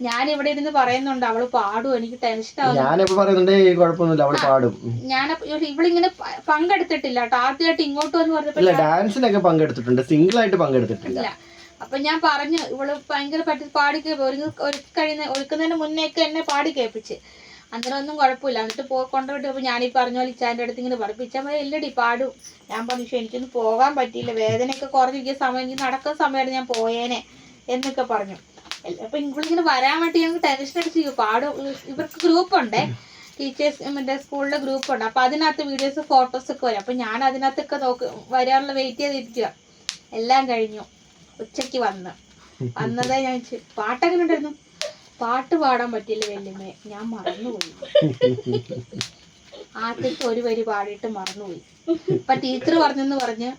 ഞാൻ ഇവിടെ ഇരുന്ന് പറയുന്നുണ്ട് അവൾ പാടും എനിക്ക് ടെൻഷൻ ആവുന്നു ഞാനിപ്പോ പറയുന്നുണ്ട് "ഏയ് കുഴപ്പമൊന്നുമില്ല അവൾ പാടും. ഞാൻ ഇവളിങ്ങനെ പങ്കെടുത്തിട്ടില്ല കേട്ടോ ആദ്യമായിട്ട് ഇങ്ങോട്ട് വന്ന് പറഞ്ഞപ്പോ ഇല്ല ഡാൻസിനൊക്കെ പങ്കെടുത്തിട്ടുണ്ട് സിംഗിൾ ആയിട്ട് പങ്കെടുത്തിട്ടില്ല. ഇല്ല. അപ്പൊ ഞാൻ പറഞ്ഞു ഇവൾ ഭയങ്കര പറ്റി പാടി കഴിയുന്ന ഒരുക്കുന്നതിന് മുന്നേ ഒക്കെ എന്നെ പാടി കേൾപ്പിച്ച്. അന്നേരം ഒന്നും കുഴപ്പമില്ല. എന്നിട്ട് പോ കൊണ്ടുപോയിട്ട് ഞാൻ ഈ പറഞ്ഞ പോലെ ഇച്ചാന്റെ അടുത്ത് ഇങ്ങനെ പഠിപ്പിച്ചാൽ മതി ഇല്ലടി പാടും. ഞാൻ പറഞ്ഞു പക്ഷെ എനിക്കൊന്നും പോകാൻ പറ്റിയില്ല. വേദനയൊക്കെ കുറഞ്ഞിരിക്കുന്ന സമയം നടക്കുന്ന സമയമാണ് ഞാൻ പോയേനെ എന്നൊക്കെ പറഞ്ഞു. അപ്പൊ ഇവളിങ്ങനെ വരാൻ വേണ്ടി ഞങ്ങൾക്ക് ടെൻഷൻ അടിച്ച് പാടും ഇവർക്ക് ഗ്രൂപ്പ് ഉണ്ടേ. ടീച്ചേഴ്സ് മറ്റേ സ്കൂളിലെ ഗ്രൂപ്പ് ഉണ്ട്. അപ്പൊ അതിനകത്ത് വീഡിയോസ് ഫോട്ടോസ് ഒക്കെ വരും. അപ്പൊ ഞാൻ അതിനകത്തൊക്കെ നോക്ക് വരാനുള്ള വെയിറ്റ് ചെയ്തിരിക്കുക എല്ലാം കഴിഞ്ഞു. ഉച്ചയ്ക്ക് വന്ന്. വന്നതേ ഞാൻ പാട്ടെങ്ങനെ ഉണ്ടായിരുന്നു പാട്ട് പാടാൻ പറ്റിയില്ല വെല്ലുമേ ഞാൻ മറന്നുപോയി. ആദ്യത്തെ ഒരു വരി പാടിയിട്ട് മറന്നുപോയി. അപ്പൊ ടീച്ചർ പറഞ്ഞെന്ന് പറഞ്ഞ്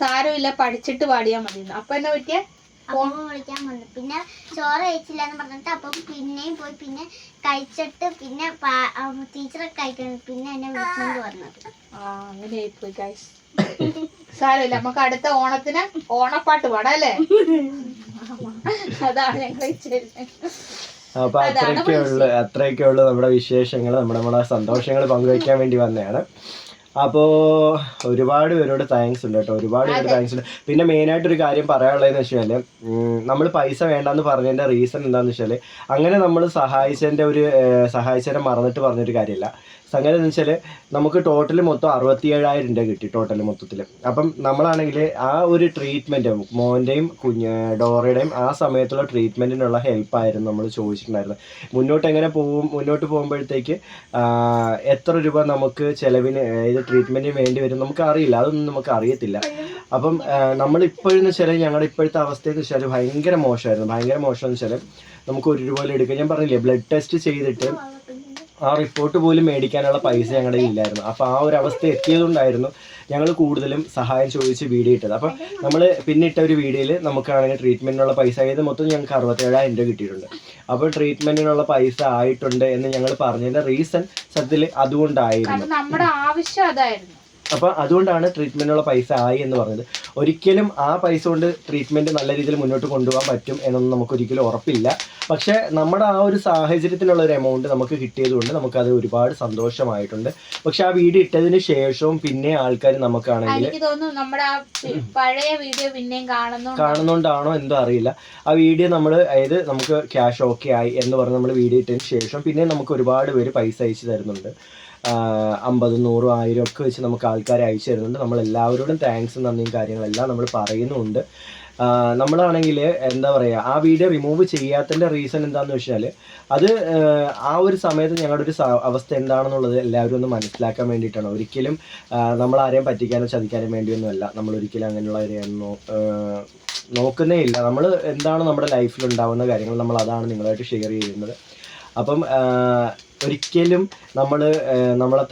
സാരമില്ല പഠിച്ചിട്ട് പാടിയാൽ മതി അപ്പൊ എന്നാ പറ്റിയ? അപ്പം വിളിക്കാൻ വന്നു. പിന്നെ ചോറ് കഴിച്ചില്ല എന്ന് പറഞ്ഞിട്ട് അപ്പം പിന്നെയും പോയി പിന്നെ കഴിച്ചിട്ട് പിന്നെ ടീച്ചറൊക്കെ കഴിക്കണം പിന്നെ എന്നെ വിളിച്ചോണ്ട് വന്നത്. പോയി സാരമില്ല നമുക്ക് അടുത്ത ഓണത്തിന് ഓണപ്പാട്ട് പാടാം അല്ലേ? അതാണ് ഞങ്ങൾ അപ്പൊ അത്രയൊക്കെ ഉള്ളു അത്രയൊക്കെ ഉള്ളു നമ്മുടെ വിശേഷങ്ങൾ നമ്മുടെ നമ്മുടെ സന്തോഷങ്ങൾ പങ്കുവയ്ക്കാൻ വേണ്ടി വന്നതാണ്. അപ്പോൾ ഒരുപാട് പേരോട് താങ്ക്സ് ഉണ്ട് കേട്ടോ. ഒരുപാട് പേര് താങ്ക്സ് ഉണ്ട്. പിന്നെ മെയിൻ ആയിട്ട് ഒരു കാര്യം പറയാനുള്ളതെന്ന് വെച്ചാൽ നമ്മൾ പൈസ വേണ്ടെന്ന് പറഞ്ഞതിന്റെ റീസൺ എന്താണെന്ന് വെച്ചാൽ അങ്ങനെ നമ്മൾ സഹായിച്ചതിന്റെ ഒരു സഹായിച്ചതിനെ മറന്നിട്ട് പറഞ്ഞൊരു കാര്യമില്ല സംഗതി എന്ന് വെച്ചാൽ നമുക്ക് ടോട്ടൽ മൊത്തം അറുപത്തി ഏഴായിരം രൂപ കിട്ടി ടോട്ടൽ മൊത്തത്തിൽ അപ്പം നമ്മളാണെങ്കിൽ ആ ഒരു ട്രീറ്റ്മെന്റ് മോന്റെയും കുഞ്ഞ് ഡോറയുടെയും ആ സമയത്തുള്ള ട്രീറ്റ്മെന്റിനുള്ള ഹെൽപ്പായിരുന്നു നമ്മൾ ചോദിച്ചിട്ടുണ്ടായിരുന്നത്. മുന്നോട്ട് എങ്ങനെ പോകും മുന്നോട്ട് പോകുമ്പോഴത്തേക്ക് എത്ര രൂപ നമുക്ക് ചിലവിന് ഇത് ട്രീറ്റ്മെന്റിന് വേണ്ടി വരും നമുക്ക് അറിയില്ല അതൊന്നും നമുക്ക് അറിയത്തില്ല അപ്പം നമ്മളിപ്പോഴെന്ന് വെച്ചാൽ ഞങ്ങളുടെ ഇപ്പോഴത്തെ അവസ്ഥ എന്ന് വെച്ചാൽ ഭയങ്കര മോശമായിരുന്നു. ഭയങ്കര മോശം എന്ന് വെച്ചാൽ നമുക്ക് ഒരു രൂപ എടുക്കുക ഞാൻ പറഞ്ഞില്ലേ ബ്ലഡ് ടെസ്റ്റ് ചെയ്തിട്ട് ആ റിപ്പോർട്ട് പോലും മേടിക്കാനുള്ള പൈസ ഞങ്ങളുടെ ഇല്ലായിരുന്നു അപ്പോൾ ആ ഒരു അവസ്ഥ എത്തിയതുകൊണ്ടായിരുന്നു ഞങ്ങൾ കൂടുതലും സഹായം ചോദിച്ച് വീഡിയോ ഇട്ടത്. അപ്പം നമ്മൾ പിന്നെ ഇട്ട ഒരു വീഡിയോയിൽ നമുക്കാണെങ്കിൽ ട്രീറ്റ്മെന്റിനുള്ള പൈസ ആയത് മൊത്തം ഞങ്ങൾക്ക് അറുപത്തേഴായിരം രൂപ കിട്ടിയിട്ടുണ്ട്. അപ്പോൾ ട്രീറ്റ്മെന്റിനുള്ള പൈസ ആയിട്ടുണ്ട് എന്ന് ഞങ്ങൾ പറഞ്ഞതിന്റെ റീസൺ സത്യത്തിൽ അതുകൊണ്ടായിരുന്നു. നമ്മുടെ ആവശ്യം അതായിരുന്നു. അപ്പോൾ അതുകൊണ്ടാണ് ട്രീറ്റ്മെന്റിനുള്ള പൈസ ആയി എന്ന് പറഞ്ഞത്. ഒരിക്കലും ആ പൈസ കൊണ്ട് ട്രീറ്റ്മെന്റ് നല്ല രീതിയിൽ മുന്നോട്ട് കൊണ്ടുപോകാൻ പറ്റും എന്നൊന്നും നമുക്ക് ഒരിക്കലും ഉറപ്പില്ല. പക്ഷേ നമ്മുടെ ആ ഒരു സാഹചര്യത്തിനുള്ള ഒരു എമൗണ്ട് നമുക്ക് കിട്ടിയതുകൊണ്ട് നമുക്കത് ഒരുപാട് സന്തോഷമായിട്ടുണ്ട്. പക്ഷെ ആ വീഡിയോ ഇട്ടതിന് ശേഷവും പിന്നെ ആൾക്കാർ നമുക്കാണെങ്കിൽ എനിക്ക് തോന്നുന്നു നമ്മുടെ ആ പഴയ വീഡിയോ പിന്നെയും കാണുന്നു കാണുന്നോണ്ടാണോ എന്തോ അറിയില്ല. ആ വീഡിയോ നമ്മൾ അതായത് നമുക്ക് ക്യാഷ് ഓക്കെ ആയി എന്ന് പറഞ്ഞ് നമ്മൾ വീഡിയോ ഇട്ടതിന് ശേഷം പിന്നെ നമുക്ക് ഒരുപാട് പേര് പൈസ അയച്ചു തരുന്നുണ്ട്. അമ്പതും നൂറും ആയിരം ഒക്കെ വെച്ച് നമുക്ക് ആൾക്കാരെ അയച്ചു തരുന്നുണ്ട്. നമ്മൾ എല്ലാവരോടും താങ്ക്സും നന്ദിയും കാര്യങ്ങളെല്ലാം നമ്മൾ പറയുന്നുണ്ട് നമ്മളാണെങ്കിൽ എന്താ പറയുക ആ വീഡിയോ റിമൂവ് ചെയ്യാത്തതിന്റെ റീസൺ എന്താണെന്ന് വെച്ചാൽ അത് ആ ഒരു സമയത്ത് ഞങ്ങളുടെ ഒരു അവസ്ഥ എന്താണെന്നുള്ളത് എല്ലാവരും ഒന്ന് മനസ്സിലാക്കാൻ വേണ്ടിയിട്ടാണ്. ഒരിക്കലും നമ്മൾ ആരെയും പറ്റിക്കാനോ ചതിക്കാനോ വേണ്ടിയൊന്നുമല്ല. നമ്മൾ ഒരിക്കലും അങ്ങനെയുള്ള ഒരു നോക്കുന്നേ ഇല്ല. നമ്മൾ എന്താണ് നമ്മുടെ ലൈഫിൽ ഉണ്ടാകുന്ന കാര്യങ്ങൾ നമ്മൾ അതാണ് നിങ്ങളായിട്ട് ഷെയർ ചെയ്യുന്നത്. അപ്പം ഒരിക്കലും നമ്മൾ നമ്മളെ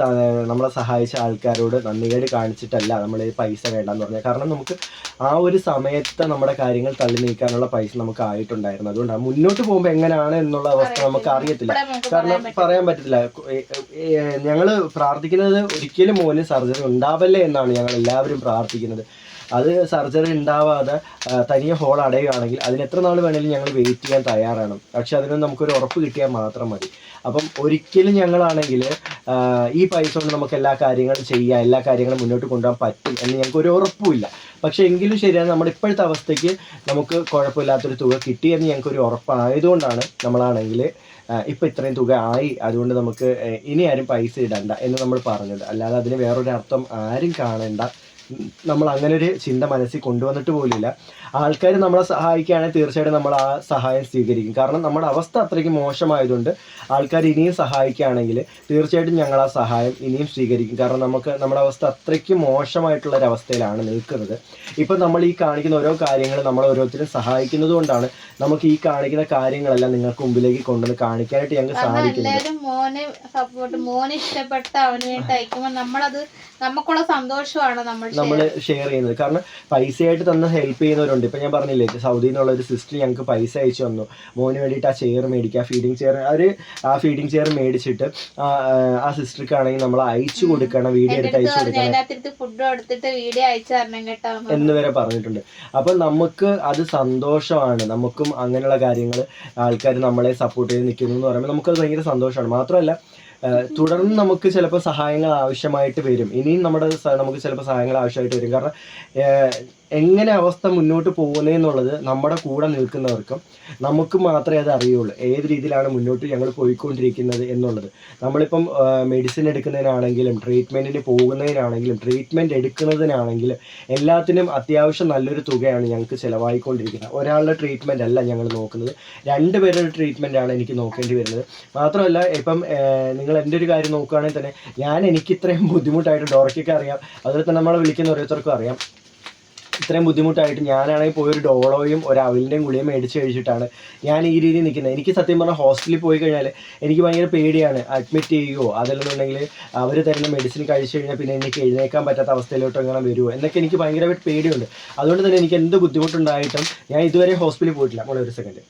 നമ്മളെ സഹായിച്ച ആൾക്കാരോട് നന്ദികേട് കാണിച്ചിട്ടല്ല നമ്മൾ ഈ പൈസ വേണ്ടെന്ന് പറഞ്ഞത്. കാരണം നമുക്ക് ആ ഒരു സമയത്ത് നമ്മുടെ കാര്യങ്ങൾ തള്ളി നീക്കാനുള്ള പൈസ നമുക്ക് ആയിട്ടുണ്ടായിരുന്നു. അതുകൊണ്ട് മുന്നോട്ട് പോകുമ്പോൾ എങ്ങനെയാണ് എന്നുള്ള അവസ്ഥ നമുക്ക് അറിയത്തില്ല. കാരണം പറയാൻ പറ്റും. പറയാൻ പറ്റത്തില്ല. ഞങ്ങൾ പ്രാർത്ഥിക്കുന്നത് ഒരിക്കലും മോന് സർജറി ഉണ്ടാവല്ലേ എന്നാണ് ഞങ്ങൾ എല്ലാവരും പ്രാർത്ഥിക്കുന്നത്. അത് സർജറി ഉണ്ടാവാതെ തനിയെ ഹോൾ അടയുകയാണെങ്കിൽ അതിന് എത്ര നാൾ വേണമെങ്കിലും ഞങ്ങൾ വെയിറ്റ് ചെയ്യാൻ തയ്യാറാണ്. പക്ഷെ അതിന് നമുക്കൊരു ഉറപ്പ് കിട്ടിയാൽ മാത്രം മതി. അപ്പം ഒരിക്കലും ഞങ്ങളാണെങ്കിൽ ഈ പൈസ കൊണ്ട് നമുക്ക് എല്ലാ കാര്യങ്ങളും ചെയ്യാം എല്ലാ കാര്യങ്ങളും മുന്നോട്ട് കൊണ്ടുപോകാൻ പറ്റും എന്ന് ഞങ്ങൾക്ക് ഒരു ഉറപ്പുമില്ല പക്ഷേ എങ്കിലും ശരിയാണ് നമ്മുടെ ഇപ്പോഴത്തെ അവസ്ഥയ്ക്ക് നമുക്ക് കുഴപ്പമില്ലാത്തൊരു തുക കിട്ടി എന്ന് ഞങ്ങൾക്ക് ഒരു ഉറപ്പായതുകൊണ്ടാണ് നമ്മളാണെങ്കിൽ ഇപ്പം ഇത്രയും തുക ആയി. അതുകൊണ്ട് നമുക്ക് ഇനി ആരും പൈസ ഇടണ്ട എന്ന് നമ്മൾ പറഞ്ഞത്. അല്ലാതെ അതിന് വേറൊരർത്ഥം ആരും കാണണ്ട. നമ്മൾ അങ്ങനെ ഒരു ചിന്ത മനസ്സിൽ കൊണ്ടുവന്നിട്ട് പോലില്ല ആൾക്കാർ നമ്മളെ സഹായിക്കുകയാണെങ്കിൽ തീർച്ചയായിട്ടും നമ്മൾ ആ സഹായം സ്വീകരിക്കും. കാരണം നമ്മുടെ അവസ്ഥ അത്രയ്ക്ക് മോശമായതുകൊണ്ട് ആൾക്കാർ ഇനിയും സഹായിക്കുകയാണെങ്കിൽ തീർച്ചയായിട്ടും ഞങ്ങൾ ആ സഹായം ഇനിയും സ്വീകരിക്കും. കാരണം നമുക്ക് നമ്മുടെ അവസ്ഥ അത്രയ്ക്ക് മോശമായിട്ടുള്ള ഒരു അവസ്ഥയിലാണ് നിൽക്കുന്നത്. ഇപ്പം നമ്മൾ ഈ കാണിക്കുന്ന ഓരോ കാര്യങ്ങൾ നമ്മൾ ഓരോരുത്തരും സഹായിക്കുന്നത് കൊണ്ടാണ് നമുക്ക് ഈ കാണിക്കുന്ന കാര്യങ്ങളെല്ലാം നിങ്ങൾക്ക് മുമ്പിലേക്ക് കൊണ്ടുവന്ന് കാണിക്കാനായിട്ട് ഞങ്ങൾക്ക് സാധിക്കുന്നത്. മോനെ സപ്പോർട്ട് മോനെ ഇഷ്ടപ്പെട്ട അവന് വേണ്ടി അയക്കുമ്പോൾ നമ്മളത് നമുക്കുള്ള സന്തോഷമാണ് നമ്മൾ നമ്മൾ ഷെയർ ചെയ്യുന്നത്. കാരണം പൈസയായിട്ട് തന്നെ ഹെൽപ്പ് ചെയ്യുന്നവരുണ്ട്. ഇപ്പം ഞാൻ പറഞ്ഞില്ലേ സൗദിയിൽ നിന്നുള്ള ഒരു സിസ്റ്റർ ഞങ്ങൾക്ക് പൈസ അയച്ചു തന്നു. മോന് വേണ്ടിയിട്ട് ആ ചെയർ മേടിക്കുക ഫീഡിങ് ചെയർ അവർ ആ ഫീഡിങ് ചെയർ മേടിച്ചിട്ട് ആ, സിസ്റ്റർക്കാണെങ്കിൽ നമ്മൾ അയച്ചു കൊടുക്കണം വീഡിയോ എടുത്ത് അയച്ചു കൊടുക്കണം. ഫുഡ് എടുത്തിട്ട് വീഡിയോ അയച്ചു തരണം കേട്ടോ എന്ന്. വരെ പറഞ്ഞിട്ടുണ്ട്. അപ്പം നമുക്ക് അത് സന്തോഷമാണ്. നമുക്കും അങ്ങനെയുള്ള കാര്യങ്ങൾ ആൾക്കാർ നമ്മളെ സപ്പോർട്ട് ചെയ്ത് നിൽക്കുന്നു എന്ന് പറയുമ്പോൾ നമുക്കത് ഭയങ്കര സന്തോഷമാണ്. മാത്രമല്ല തുടർന്ന് നമുക്ക് ചിലപ്പോൾ സഹായങ്ങൾ ആവശ്യമായിട്ട് വരും. ഇനിയും നമ്മുടെ നമുക്ക് ചിലപ്പോൾ സഹായങ്ങൾ ആവശ്യമായിട്ട് വരും. കാരണം എങ്ങനെ അവസ്ഥ മുന്നോട്ട് പോകുന്നതെന്നുള്ളത് നമ്മുടെ കൂടെ നിൽക്കുന്നവർക്കും നമുക്ക് മാത്രമേ അത് അറിയുള്ളൂ. ഏത് രീതിയിലാണ് മുന്നോട്ട് ഞങ്ങൾ പോയിക്കൊണ്ടിരിക്കുന്നത് എന്നുള്ളത്. നമ്മളിപ്പം മെഡിസിൻ എടുക്കുന്നതിനാണെങ്കിലും ട്രീറ്റ്മെന്റിന് പോകുന്നതിനാണെങ്കിലും ട്രീറ്റ്മെന്റ് എടുക്കുന്നതിനാണെങ്കിലും എല്ലാത്തിനും അത്യാവശ്യം നല്ലൊരു തുകയാണ് ഞങ്ങൾക്ക് ചിലവായിക്കൊണ്ടിരിക്കുന്നത്. ഒരാളുടെ ട്രീറ്റ്മെന്റ് അല്ല ഞങ്ങൾ നോക്കുന്നത്. രണ്ട് പേരുടെ ട്രീറ്റ്മെന്റ് ആണ് എനിക്ക് നോക്കേണ്ടി വരുന്നത്. മാത്രമല്ല ഇപ്പം നിങ്ങൾ എന്റെ ഒരു കാര്യം നോക്കുകയാണെങ്കിൽ തന്നെ ഞാൻ എനിക്ക് ഇത്രയും ബുദ്ധിമുട്ടായിട്ട് ഡോറയ്ക്കൊക്കെ അറിയാം. അതുപോലെ തന്നെ നമ്മളെ വിളിക്കുന്ന ഓരോരുത്തർക്കും അറിയാം. ഇത്രയും ബുദ്ധിമുട്ടായിട്ട് ഞാനാണെങ്കിൽ പോയി ഒരു ഡോളോയും ഒരു അവിലിന്റെയും ഗുളിയും മേടിച്ച് കഴിച്ചിട്ടാണ് ഞാൻ ഈ രീതിയിൽ നിൽക്കുന്നത്. എനിക്ക് സത്യം പറഞ്ഞാൽ ഹോസ്പിറ്റലിൽ പോയി കഴിഞ്ഞാൽ എനിക്ക് ഭയങ്കര പേടിയാണ്. അഡ്മിറ്റ് ചെയ്യുമോ അതല്ലെന്നുണ്ടെങ്കിൽ അവർ തരുന്ന മെഡിസിൻ കഴിച്ചു കഴിഞ്ഞാൽ പിന്നെ എനിക്ക് എഴുന്നേക്കാൻ പറ്റാത്ത അവസ്ഥയിലോട്ട് എങ്ങനെ വരുമോ എന്നൊക്കെ എനിക്ക് ഭയങ്കരമായിട്ട് പേടിയുണ്ട്. അതുകൊണ്ട് തന്നെ എനിക്ക് എന്ത് ബുദ്ധിമുട്ടുണ്ടായിട്ടും ഞാൻ ഇതുവരെ ഹോസ്പിറ്റലിൽ പോയിട്ടില്ല. മോളെ ഒരു സെക്കൻഡ്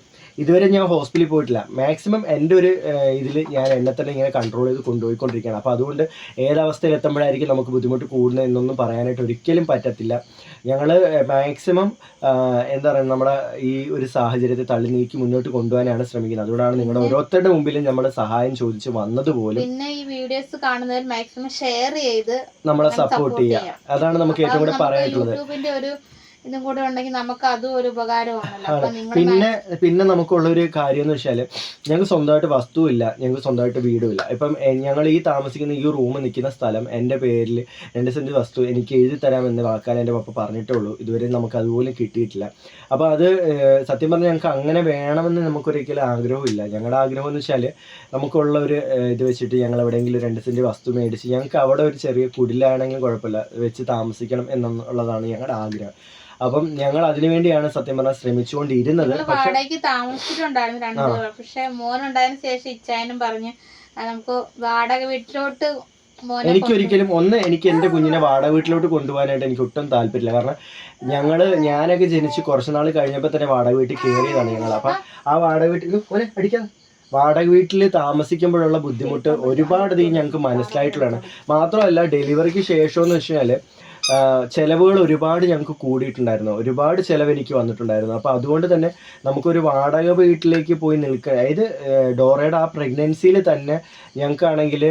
ഇതുവരെ ഞാൻ ഹോസ്പിറ്റലിൽ പോയിട്ടില്ല. മാക്സിമം എന്റെ ഒരു ഇതിൽ ഞാൻ എന്നെ തന്നെ ഇങ്ങനെ കൺട്രോൾ ചെയ്ത് കൊണ്ടുപോയിക്കൊണ്ടിരിക്കുകയാണ്. അപ്പോൾ അതുകൊണ്ട് ഏതവസ്ഥയിൽ എത്തുമ്പോഴായിരിക്കും നമുക്ക് ബുദ്ധിമുട്ട് കൂടുന്നത് എന്നൊന്നും പറയാനായിട്ട് ഒരിക്കലും പറ്റത്തില്ല. ഞങ്ങൾ മാക്സിമം എന്താ പറയുക നമ്മുടെ ഈ ഒരു സാഹചര്യത്തെ തള്ളി നീക്കി മുന്നോട്ട് കൊണ്ടുപോകാനാണ് ശ്രമിക്കുന്നത്. അതുകൊണ്ടാണ് നിങ്ങളുടെ ഓരോരുത്തരുടെ മുമ്പിലും നമ്മൾ സഹായം ചോദിച്ച് വന്നത് പോലും പിന്നെ ഈ വീഡിയോസ് കാണുന്നവർ മാക്സിമം ഷെയർ ചെയ്ത് നമ്മളെ സപ്പോർട്ട് ചെയ്യുക അതാണ് നമുക്ക് ഏറ്റവും കൂടെ പറയാനുള്ളത്. യൂട്യൂബിന്റെ ഒരു ഇതും കൂടെ ഉണ്ടെങ്കിൽ നമുക്ക് അതും ഒരു ഉപകാരമാണല്ലോ. പിന്നെ പിന്നെ നമുക്കുള്ള ഒരു കാര്യം എന്ന് വെച്ചാൽ ഞങ്ങൾക്ക് സ്വന്തമായിട്ട് വസ്തുവില്ല ഞങ്ങൾക്ക് സ്വന്തമായിട്ട് വീടുമില്ല. ഇപ്പം ഞങ്ങൾ ഈ താമസിക്കുന്ന ഈ റൂം നിൽക്കുന്ന സ്ഥലം എന്റെ പേരിൽ രണ്ട് സെന്റ് വസ്തു എനിക്ക് എഴുതി തരാമെന്ന് വാക്കാൻ എന്റെ പപ്പ പറഞ്ഞിട്ടുള്ളൂ. ഇതുവരെ നമുക്ക് അതുപോലെ കിട്ടിയിട്ടില്ല. അപ്പോൾ അത് സത്യം പറഞ്ഞാൽ ഞങ്ങൾക്ക് അങ്ങനെ വേണമെന്ന് നമുക്കൊരിക്കലും ആഗ്രഹമില്ല ഞങ്ങളുടെ ആഗ്രഹം എന്ന് വെച്ചാൽ നമുക്കുള്ള ഒരു ഇത് വെച്ചിട്ട് ഞങ്ങൾ എവിടെയെങ്കിലും രണ്ട് സെന്റ് വസ്തു മേടിച്ച് ഞങ്ങൾക്ക് അവിടെ ഒരു ചെറിയ കുടിലാണെങ്കിലും കുഴപ്പമില്ല. വെച്ച് താമസിക്കണം എന്നുള്ളതാണ് ഞങ്ങളുടെ ആഗ്രഹം. അപ്പം ഞങ്ങൾ അതിനു വേണ്ടിയാണ് സത്യം പറഞ്ഞാൽ ശ്രമിച്ചുകൊണ്ടിരുന്നത്. വാടകയ്ക്ക് താമസിച്ചിട്ടുണ്ടായിരുന്നു രണ്ടു പക്ഷെ മോനുണ്ടായതിനു ശേഷം ഇച്ചായനും പറഞ്ഞു നമുക്ക് വാടക വീട്ടിലോട്ട് എനിക്കൊരിക്കലും ഒന്ന് എനിക്ക് എന്റെ കുഞ്ഞിനെ വാടക വീട്ടിലോട്ട് കൊണ്ടുപോകാനായിട്ട് എനിക്ക് ഒട്ടും താല്പര്യമില്ല. കാരണം ഞങ്ങൾ ഞാനൊക്കെ ജനിച്ച് കുറച്ച് നാൾ കഴിഞ്ഞപ്പോൾ തന്നെ വാടക വീട്ടിൽ കയറിയതാണ് ഞങ്ങൾ. അപ്പം ആ വാടക വീട്ടിൽ ഓനെ അടിക്കാം. വാടക വീട്ടിൽ താമസിക്കുമ്പോഴുള്ള ബുദ്ധിമുട്ട് ഒരുപാട് അധികം ഞങ്ങൾക്ക് മനസ്സിലായിട്ടുള്ളതാണ്. മാത്രമല്ല ഡെലിവറിക്ക് ശേഷം എന്ന് വെച്ച് കഴിഞ്ഞാൽ ചിലവുകൾ ഒരുപാട് ഞങ്ങൾക്ക് കൂടിയിട്ടുണ്ടായിരുന്നു. ഒരുപാട് ചിലവ് എനിക്ക് വന്നിട്ടുണ്ടായിരുന്നു. അപ്പോൾ അതുകൊണ്ട് തന്നെ നമുക്കൊരു വാടക വീട്ടിലേക്ക് പോയി നിൽക്കുക അതായത് ഡോറയുടെ ആ പ്രഗ്നൻസിയിൽ തന്നെ ഞങ്ങൾക്കാണെങ്കിൽ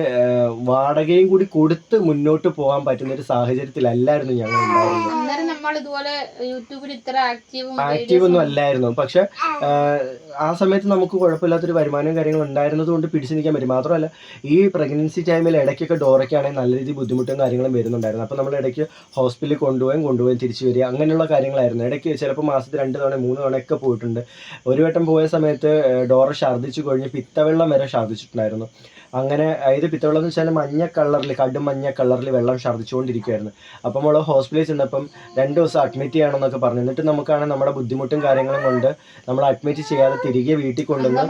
വാടകയും കൂടി കൊടുത്ത് മുന്നോട്ട് പോകാൻ പറ്റുന്ന ഒരു സാഹചര്യത്തിലല്ലായിരുന്നു ഞങ്ങൾ ഉണ്ടായിരുന്നത്. ആക്റ്റീവ് ഒന്നും അല്ലായിരുന്നു. പക്ഷെ ആ സമയത്ത് നമുക്ക് കുഴപ്പമില്ലാത്തൊരു വരുമാനവും കാര്യങ്ങളും ഉണ്ടായിരുന്നത് കൊണ്ട് പിടിച്ചു നിൽക്കാൻ പറ്റും. മാത്രമല്ല ഈ പ്രഗ്നൻസി ടൈമിൽ ഇടയ്ക്കൊക്കെ ഡോറയ്ക്കാണെങ്കിൽ നല്ല രീതിയിൽ ബുദ്ധിമുട്ടും കാര്യങ്ങളും വരുന്നുണ്ടായിരുന്നു. അപ്പോൾ നമ്മൾ ഇടയ്ക്ക് ഹോസ്പിറ്റലിൽ കൊണ്ടുപോയും കൊണ്ടുപോയും തിരിച്ചു വരിക. അങ്ങനെയുള്ള കാര്യങ്ങളായിരുന്നു. ഇടയ്ക്ക് ചിലപ്പോൾ മാസത്തിൽ രണ്ട് തവണ മൂന്ന് തവണ ഒക്കെ പോയിട്ടുണ്ട്. ഒരു വട്ടം പോയ സമയത്ത് ഡോറ ഛർദ്ദിച്ചു കഴിഞ്ഞ് പിത്തവെള്ളം വരെ ഛർദ്ദിച്ചിട്ടുണ്ടായിരുന്നു. അങ്ങനെ അതായത് പിത്തവെള്ളം എന്ന് വെച്ചാൽ മഞ്ഞ കളറിൽ കടും മഞ്ഞ കളറിൽ വെള്ളം ഛർദ്ദിച്ചുകൊണ്ടിരിക്കുകയായിരുന്നു. അപ്പം നമ്മൾ ഹോസ്പിറ്റലിൽ ചെന്നപ്പം രണ്ട് ദിവസം അഡ്മിറ്റ് ചെയ്യണമെന്നൊക്കെ പറഞ്ഞു. എന്നിട്ട് നമുക്കാണ് നമ്മുടെ ബുദ്ധിമുട്ടും കാര്യങ്ങളും കൊണ്ട് നമ്മൾ അഡ്മിറ്റ് ചെയ്യാതെ തിരികെ വീട്ടിൽ കൊണ്ടുവന്ന്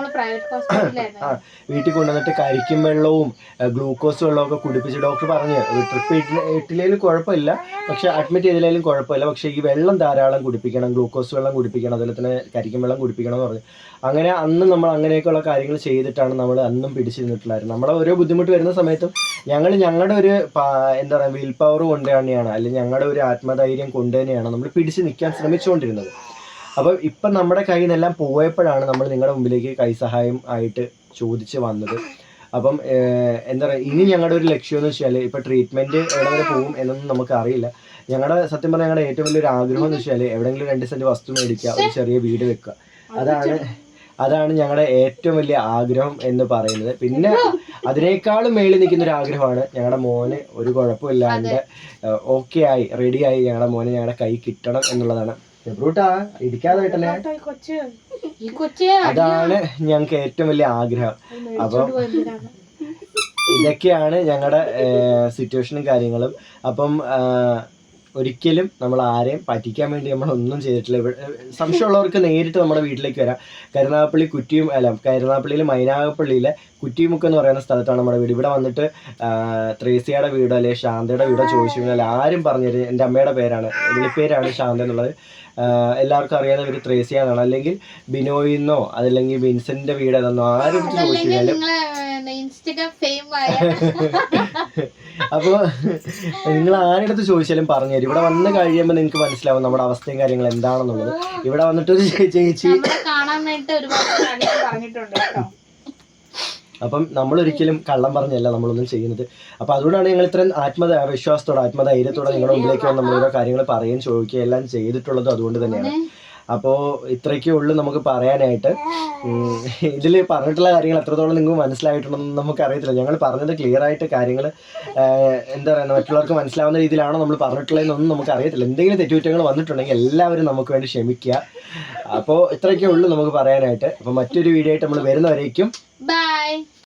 വീട്ടിൽ കൊണ്ടുവന്നിട്ട് കരിക്കും വെള്ളവും ഗ്ലൂക്കോസ് വെള്ളവും ഒക്കെ കുടിപ്പിച്ച് ഡോക്ടർ പറഞ്ഞു. ട്രിപ്പ് ഇട്ടില്ലെങ്കിലും കുഴപ്പമില്ല. പക്ഷെ അഡ്മിറ്റ് ചെയ്തില്ലെങ്കിലും കുഴപ്പമില്ല. പക്ഷെ ഈ വെള്ളം ധാരാളം കുടിപ്പിക്കണം ഗ്ലൂക്കോസ് വെള്ളം കുടിപ്പിക്കണം അതുപോലെ തന്നെ കരിക്കും വെള്ളം കുടിപ്പിക്കണം എന്ന് പറഞ്ഞു. അങ്ങനെ അന്ന് നമ്മൾ അങ്ങനെയൊക്കെയുള്ള കാര്യങ്ങൾ ചെയ്തിട്ടാണ് നമ്മൾ അന്നും പിടിച്ചിരുന്നിട്ടുണ്ടായിരുന്നത്. നമ്മളെ ഓരോ ബുദ്ധിമുട്ട് വരുന്ന സമയത്തും ഞങ്ങൾ ഞങ്ങളുടെ ഒരു എന്താ പറയുക വിൽ പവർ കൊണ്ട് തന്നെയാണ് അല്ലെങ്കിൽ ഞങ്ങളുടെ ഒരു ആത്മധൈര്യം കൊണ്ട് തന്നെയാണ് നമ്മൾ പിടിച്ച് നിൽക്കാൻ ശ്രമിച്ചുകൊണ്ടിരുന്നത്. അപ്പം ഇപ്പം നമ്മുടെ കയ്യിൽ നിന്നെല്ലാം പോയപ്പോഴാണ് നമ്മൾ നിങ്ങളുടെ മുമ്പിലേക്ക് കൈസഹായം ആയിട്ട് ചോദിച്ച് വന്നത്. അപ്പം എന്താ പറയുക ഇനി ഞങ്ങളുടെ ഒരു ലക്ഷ്യം എന്ന് വെച്ചാൽ ഇപ്പം ട്രീറ്റ്മെന്റ് എവിടെ വരെ പോകും എന്നൊന്നും നമുക്ക് അറിയില്ല. ഞങ്ങളുടെ സത്യം പറഞ്ഞാൽ ഞങ്ങളുടെ ഏറ്റവും വലിയൊരു ആഗ്രഹം എന്ന് വെച്ചാൽ എവിടെയെങ്കിലും രണ്ട് സെന്റ് വസ്തു മേടിക്കുക ഒരു ചെറിയ വീട് വെക്കുക. അതാണ് അതാണ് ഞങ്ങളുടെ ഏറ്റവും വലിയ ആഗ്രഹം എന്ന് പറയുന്നത്. പിന്നെ അതിനേക്കാളും മേളിൽ നിൽക്കുന്ന ഒരു ആഗ്രഹമാണ് ഞങ്ങളുടെ മോന് ഒരു കുഴപ്പമില്ലാണ്ട് ഓക്കെ ആയി റെഡി ആയി ഞങ്ങളുടെ മോനെ ഞങ്ങളുടെ കൈ കിട്ടണം എന്നുള്ളതാണ്. ബ്രൂട്ടാ ഇടിക്കാതായിട്ടല്ലേ അതാണ് ഞങ്ങൾക്ക് ഏറ്റവും വലിയ ആഗ്രഹം. അപ്പം ഇതൊക്കെയാണ് ഞങ്ങളുടെ സിറ്റുവേഷനും കാര്യങ്ങളും. അപ്പം ഒരിക്കലും നമ്മൾ ആരെയും പറ്റിക്കാൻ വേണ്ടി നമ്മൾ ഒന്നും ചെയ്തിട്ടില്ല ഇവിടെ സംശയമുള്ളവർക്ക് നേരിട്ട് നമ്മുടെ വീട്ടിലേക്ക് വരാം. കരുനാഗപ്പള്ളി കുറ്റിയും അല്ല കരുനാഗപ്പള്ളിയിൽ മൈനാഗപ്പള്ളിയിലെ കുറ്റിമുക്ക് എന്ന് പറയുന്ന സ്ഥലത്താണ് നമ്മുടെ വീട്. ഇവിടെ വന്നിട്ട് ത്രേസ്യയുടെ വീടോ അല്ലെങ്കിൽ ശാന്തയുടെ വീടോ ചോദിച്ചു കഴിഞ്ഞാൽ ആരും പറഞ്ഞുതരും എന്റെ അമ്മയുടെ പേരാണ്. വിളിപ്പേരാണ് ശാന്ത എന്നുള്ളത്. എല്ലാവർക്കും അറിയാവുന്ന ഒരു ത്രേസ്യ എന്നാണ്. അല്ലെങ്കിൽ ബിനോയിന്നോ അതല്ലെങ്കിൽ വിൻസെന്റിന്റെ വീട് ഏതെന്നോ ആരും ചോദിച്ചു കഴിഞ്ഞാലും കഴിഞ്ഞാൽ അപ്പോൾ നിങ്ങൾ ആരെടുത്ത് ചോദിച്ചാലും പറഞ്ഞു തരും. ഇവിടെ വന്ന് കഴിയുമ്പോൾ നിങ്ങൾക്ക് മനസ്സിലാവും നമ്മുടെ അവസ്ഥയും കാര്യങ്ങളും എന്താണെന്നുള്ളത്. ഇവിടെ വന്നിട്ട് ഒരു ചേച്ചി കാര്യങ്ങൾ അപ്പം നമ്മൾ ഒരിക്കലും കള്ളം പറഞ്ഞല്ല നമ്മളൊന്നും ചെയ്യുന്നത്. അപ്പോൾ അതുകൊണ്ടാണ് ഞങ്ങൾ ഇത്രയും ആത്മ വിശ്വാസത്തോടെ ആത്മധൈര്യത്തോടെ നിങ്ങളുടെ മുമ്പിലേക്ക് വന്ന് നമ്മൾ ഓരോ കാര്യങ്ങൾ പറയുകയും ചോദിക്കുകയും എല്ലാം ചെയ്തിട്ടുള്ളത് അതുകൊണ്ട് തന്നെയാണ്. അപ്പോൾ ഇത്രയ്ക്കേ ഉള്ളൂ നമുക്ക് പറയാനായിട്ട്. ഇതിൽ പറഞ്ഞിട്ടുള്ള കാര്യങ്ങൾ എത്രത്തോളം നിങ്ങൾക്ക് മനസ്സിലായിട്ടുണ്ടെന്ന് നമുക്ക് അറിയത്തില്ല ഞങ്ങൾ പറഞ്ഞത് ക്ലിയർ ആയിട്ട് കാര്യങ്ങൾ എന്താ പറയുക മറ്റുള്ളവർക്ക് മനസ്സിലാവുന്ന രീതിയിലാണോ നമ്മൾ പറഞ്ഞിട്ടുള്ളതെന്നൊന്നും നമുക്ക് അറിയത്തില്ല എന്തെങ്കിലും തെറ്റുകുറ്റങ്ങൾ വന്നിട്ടുണ്ടെങ്കിൽ എല്ലാവരും നമുക്ക് വേണ്ടി ക്ഷമിക്കുക. അപ്പോൾ ഇത്രയൊക്കെ ഉള്ളൂ നമുക്ക് പറയാനായിട്ട്. അപ്പോൾ മറ്റൊരു വീഡിയോ ആയിട്ട് നമ്മൾ വരുന്നവരേക്കും ബൈ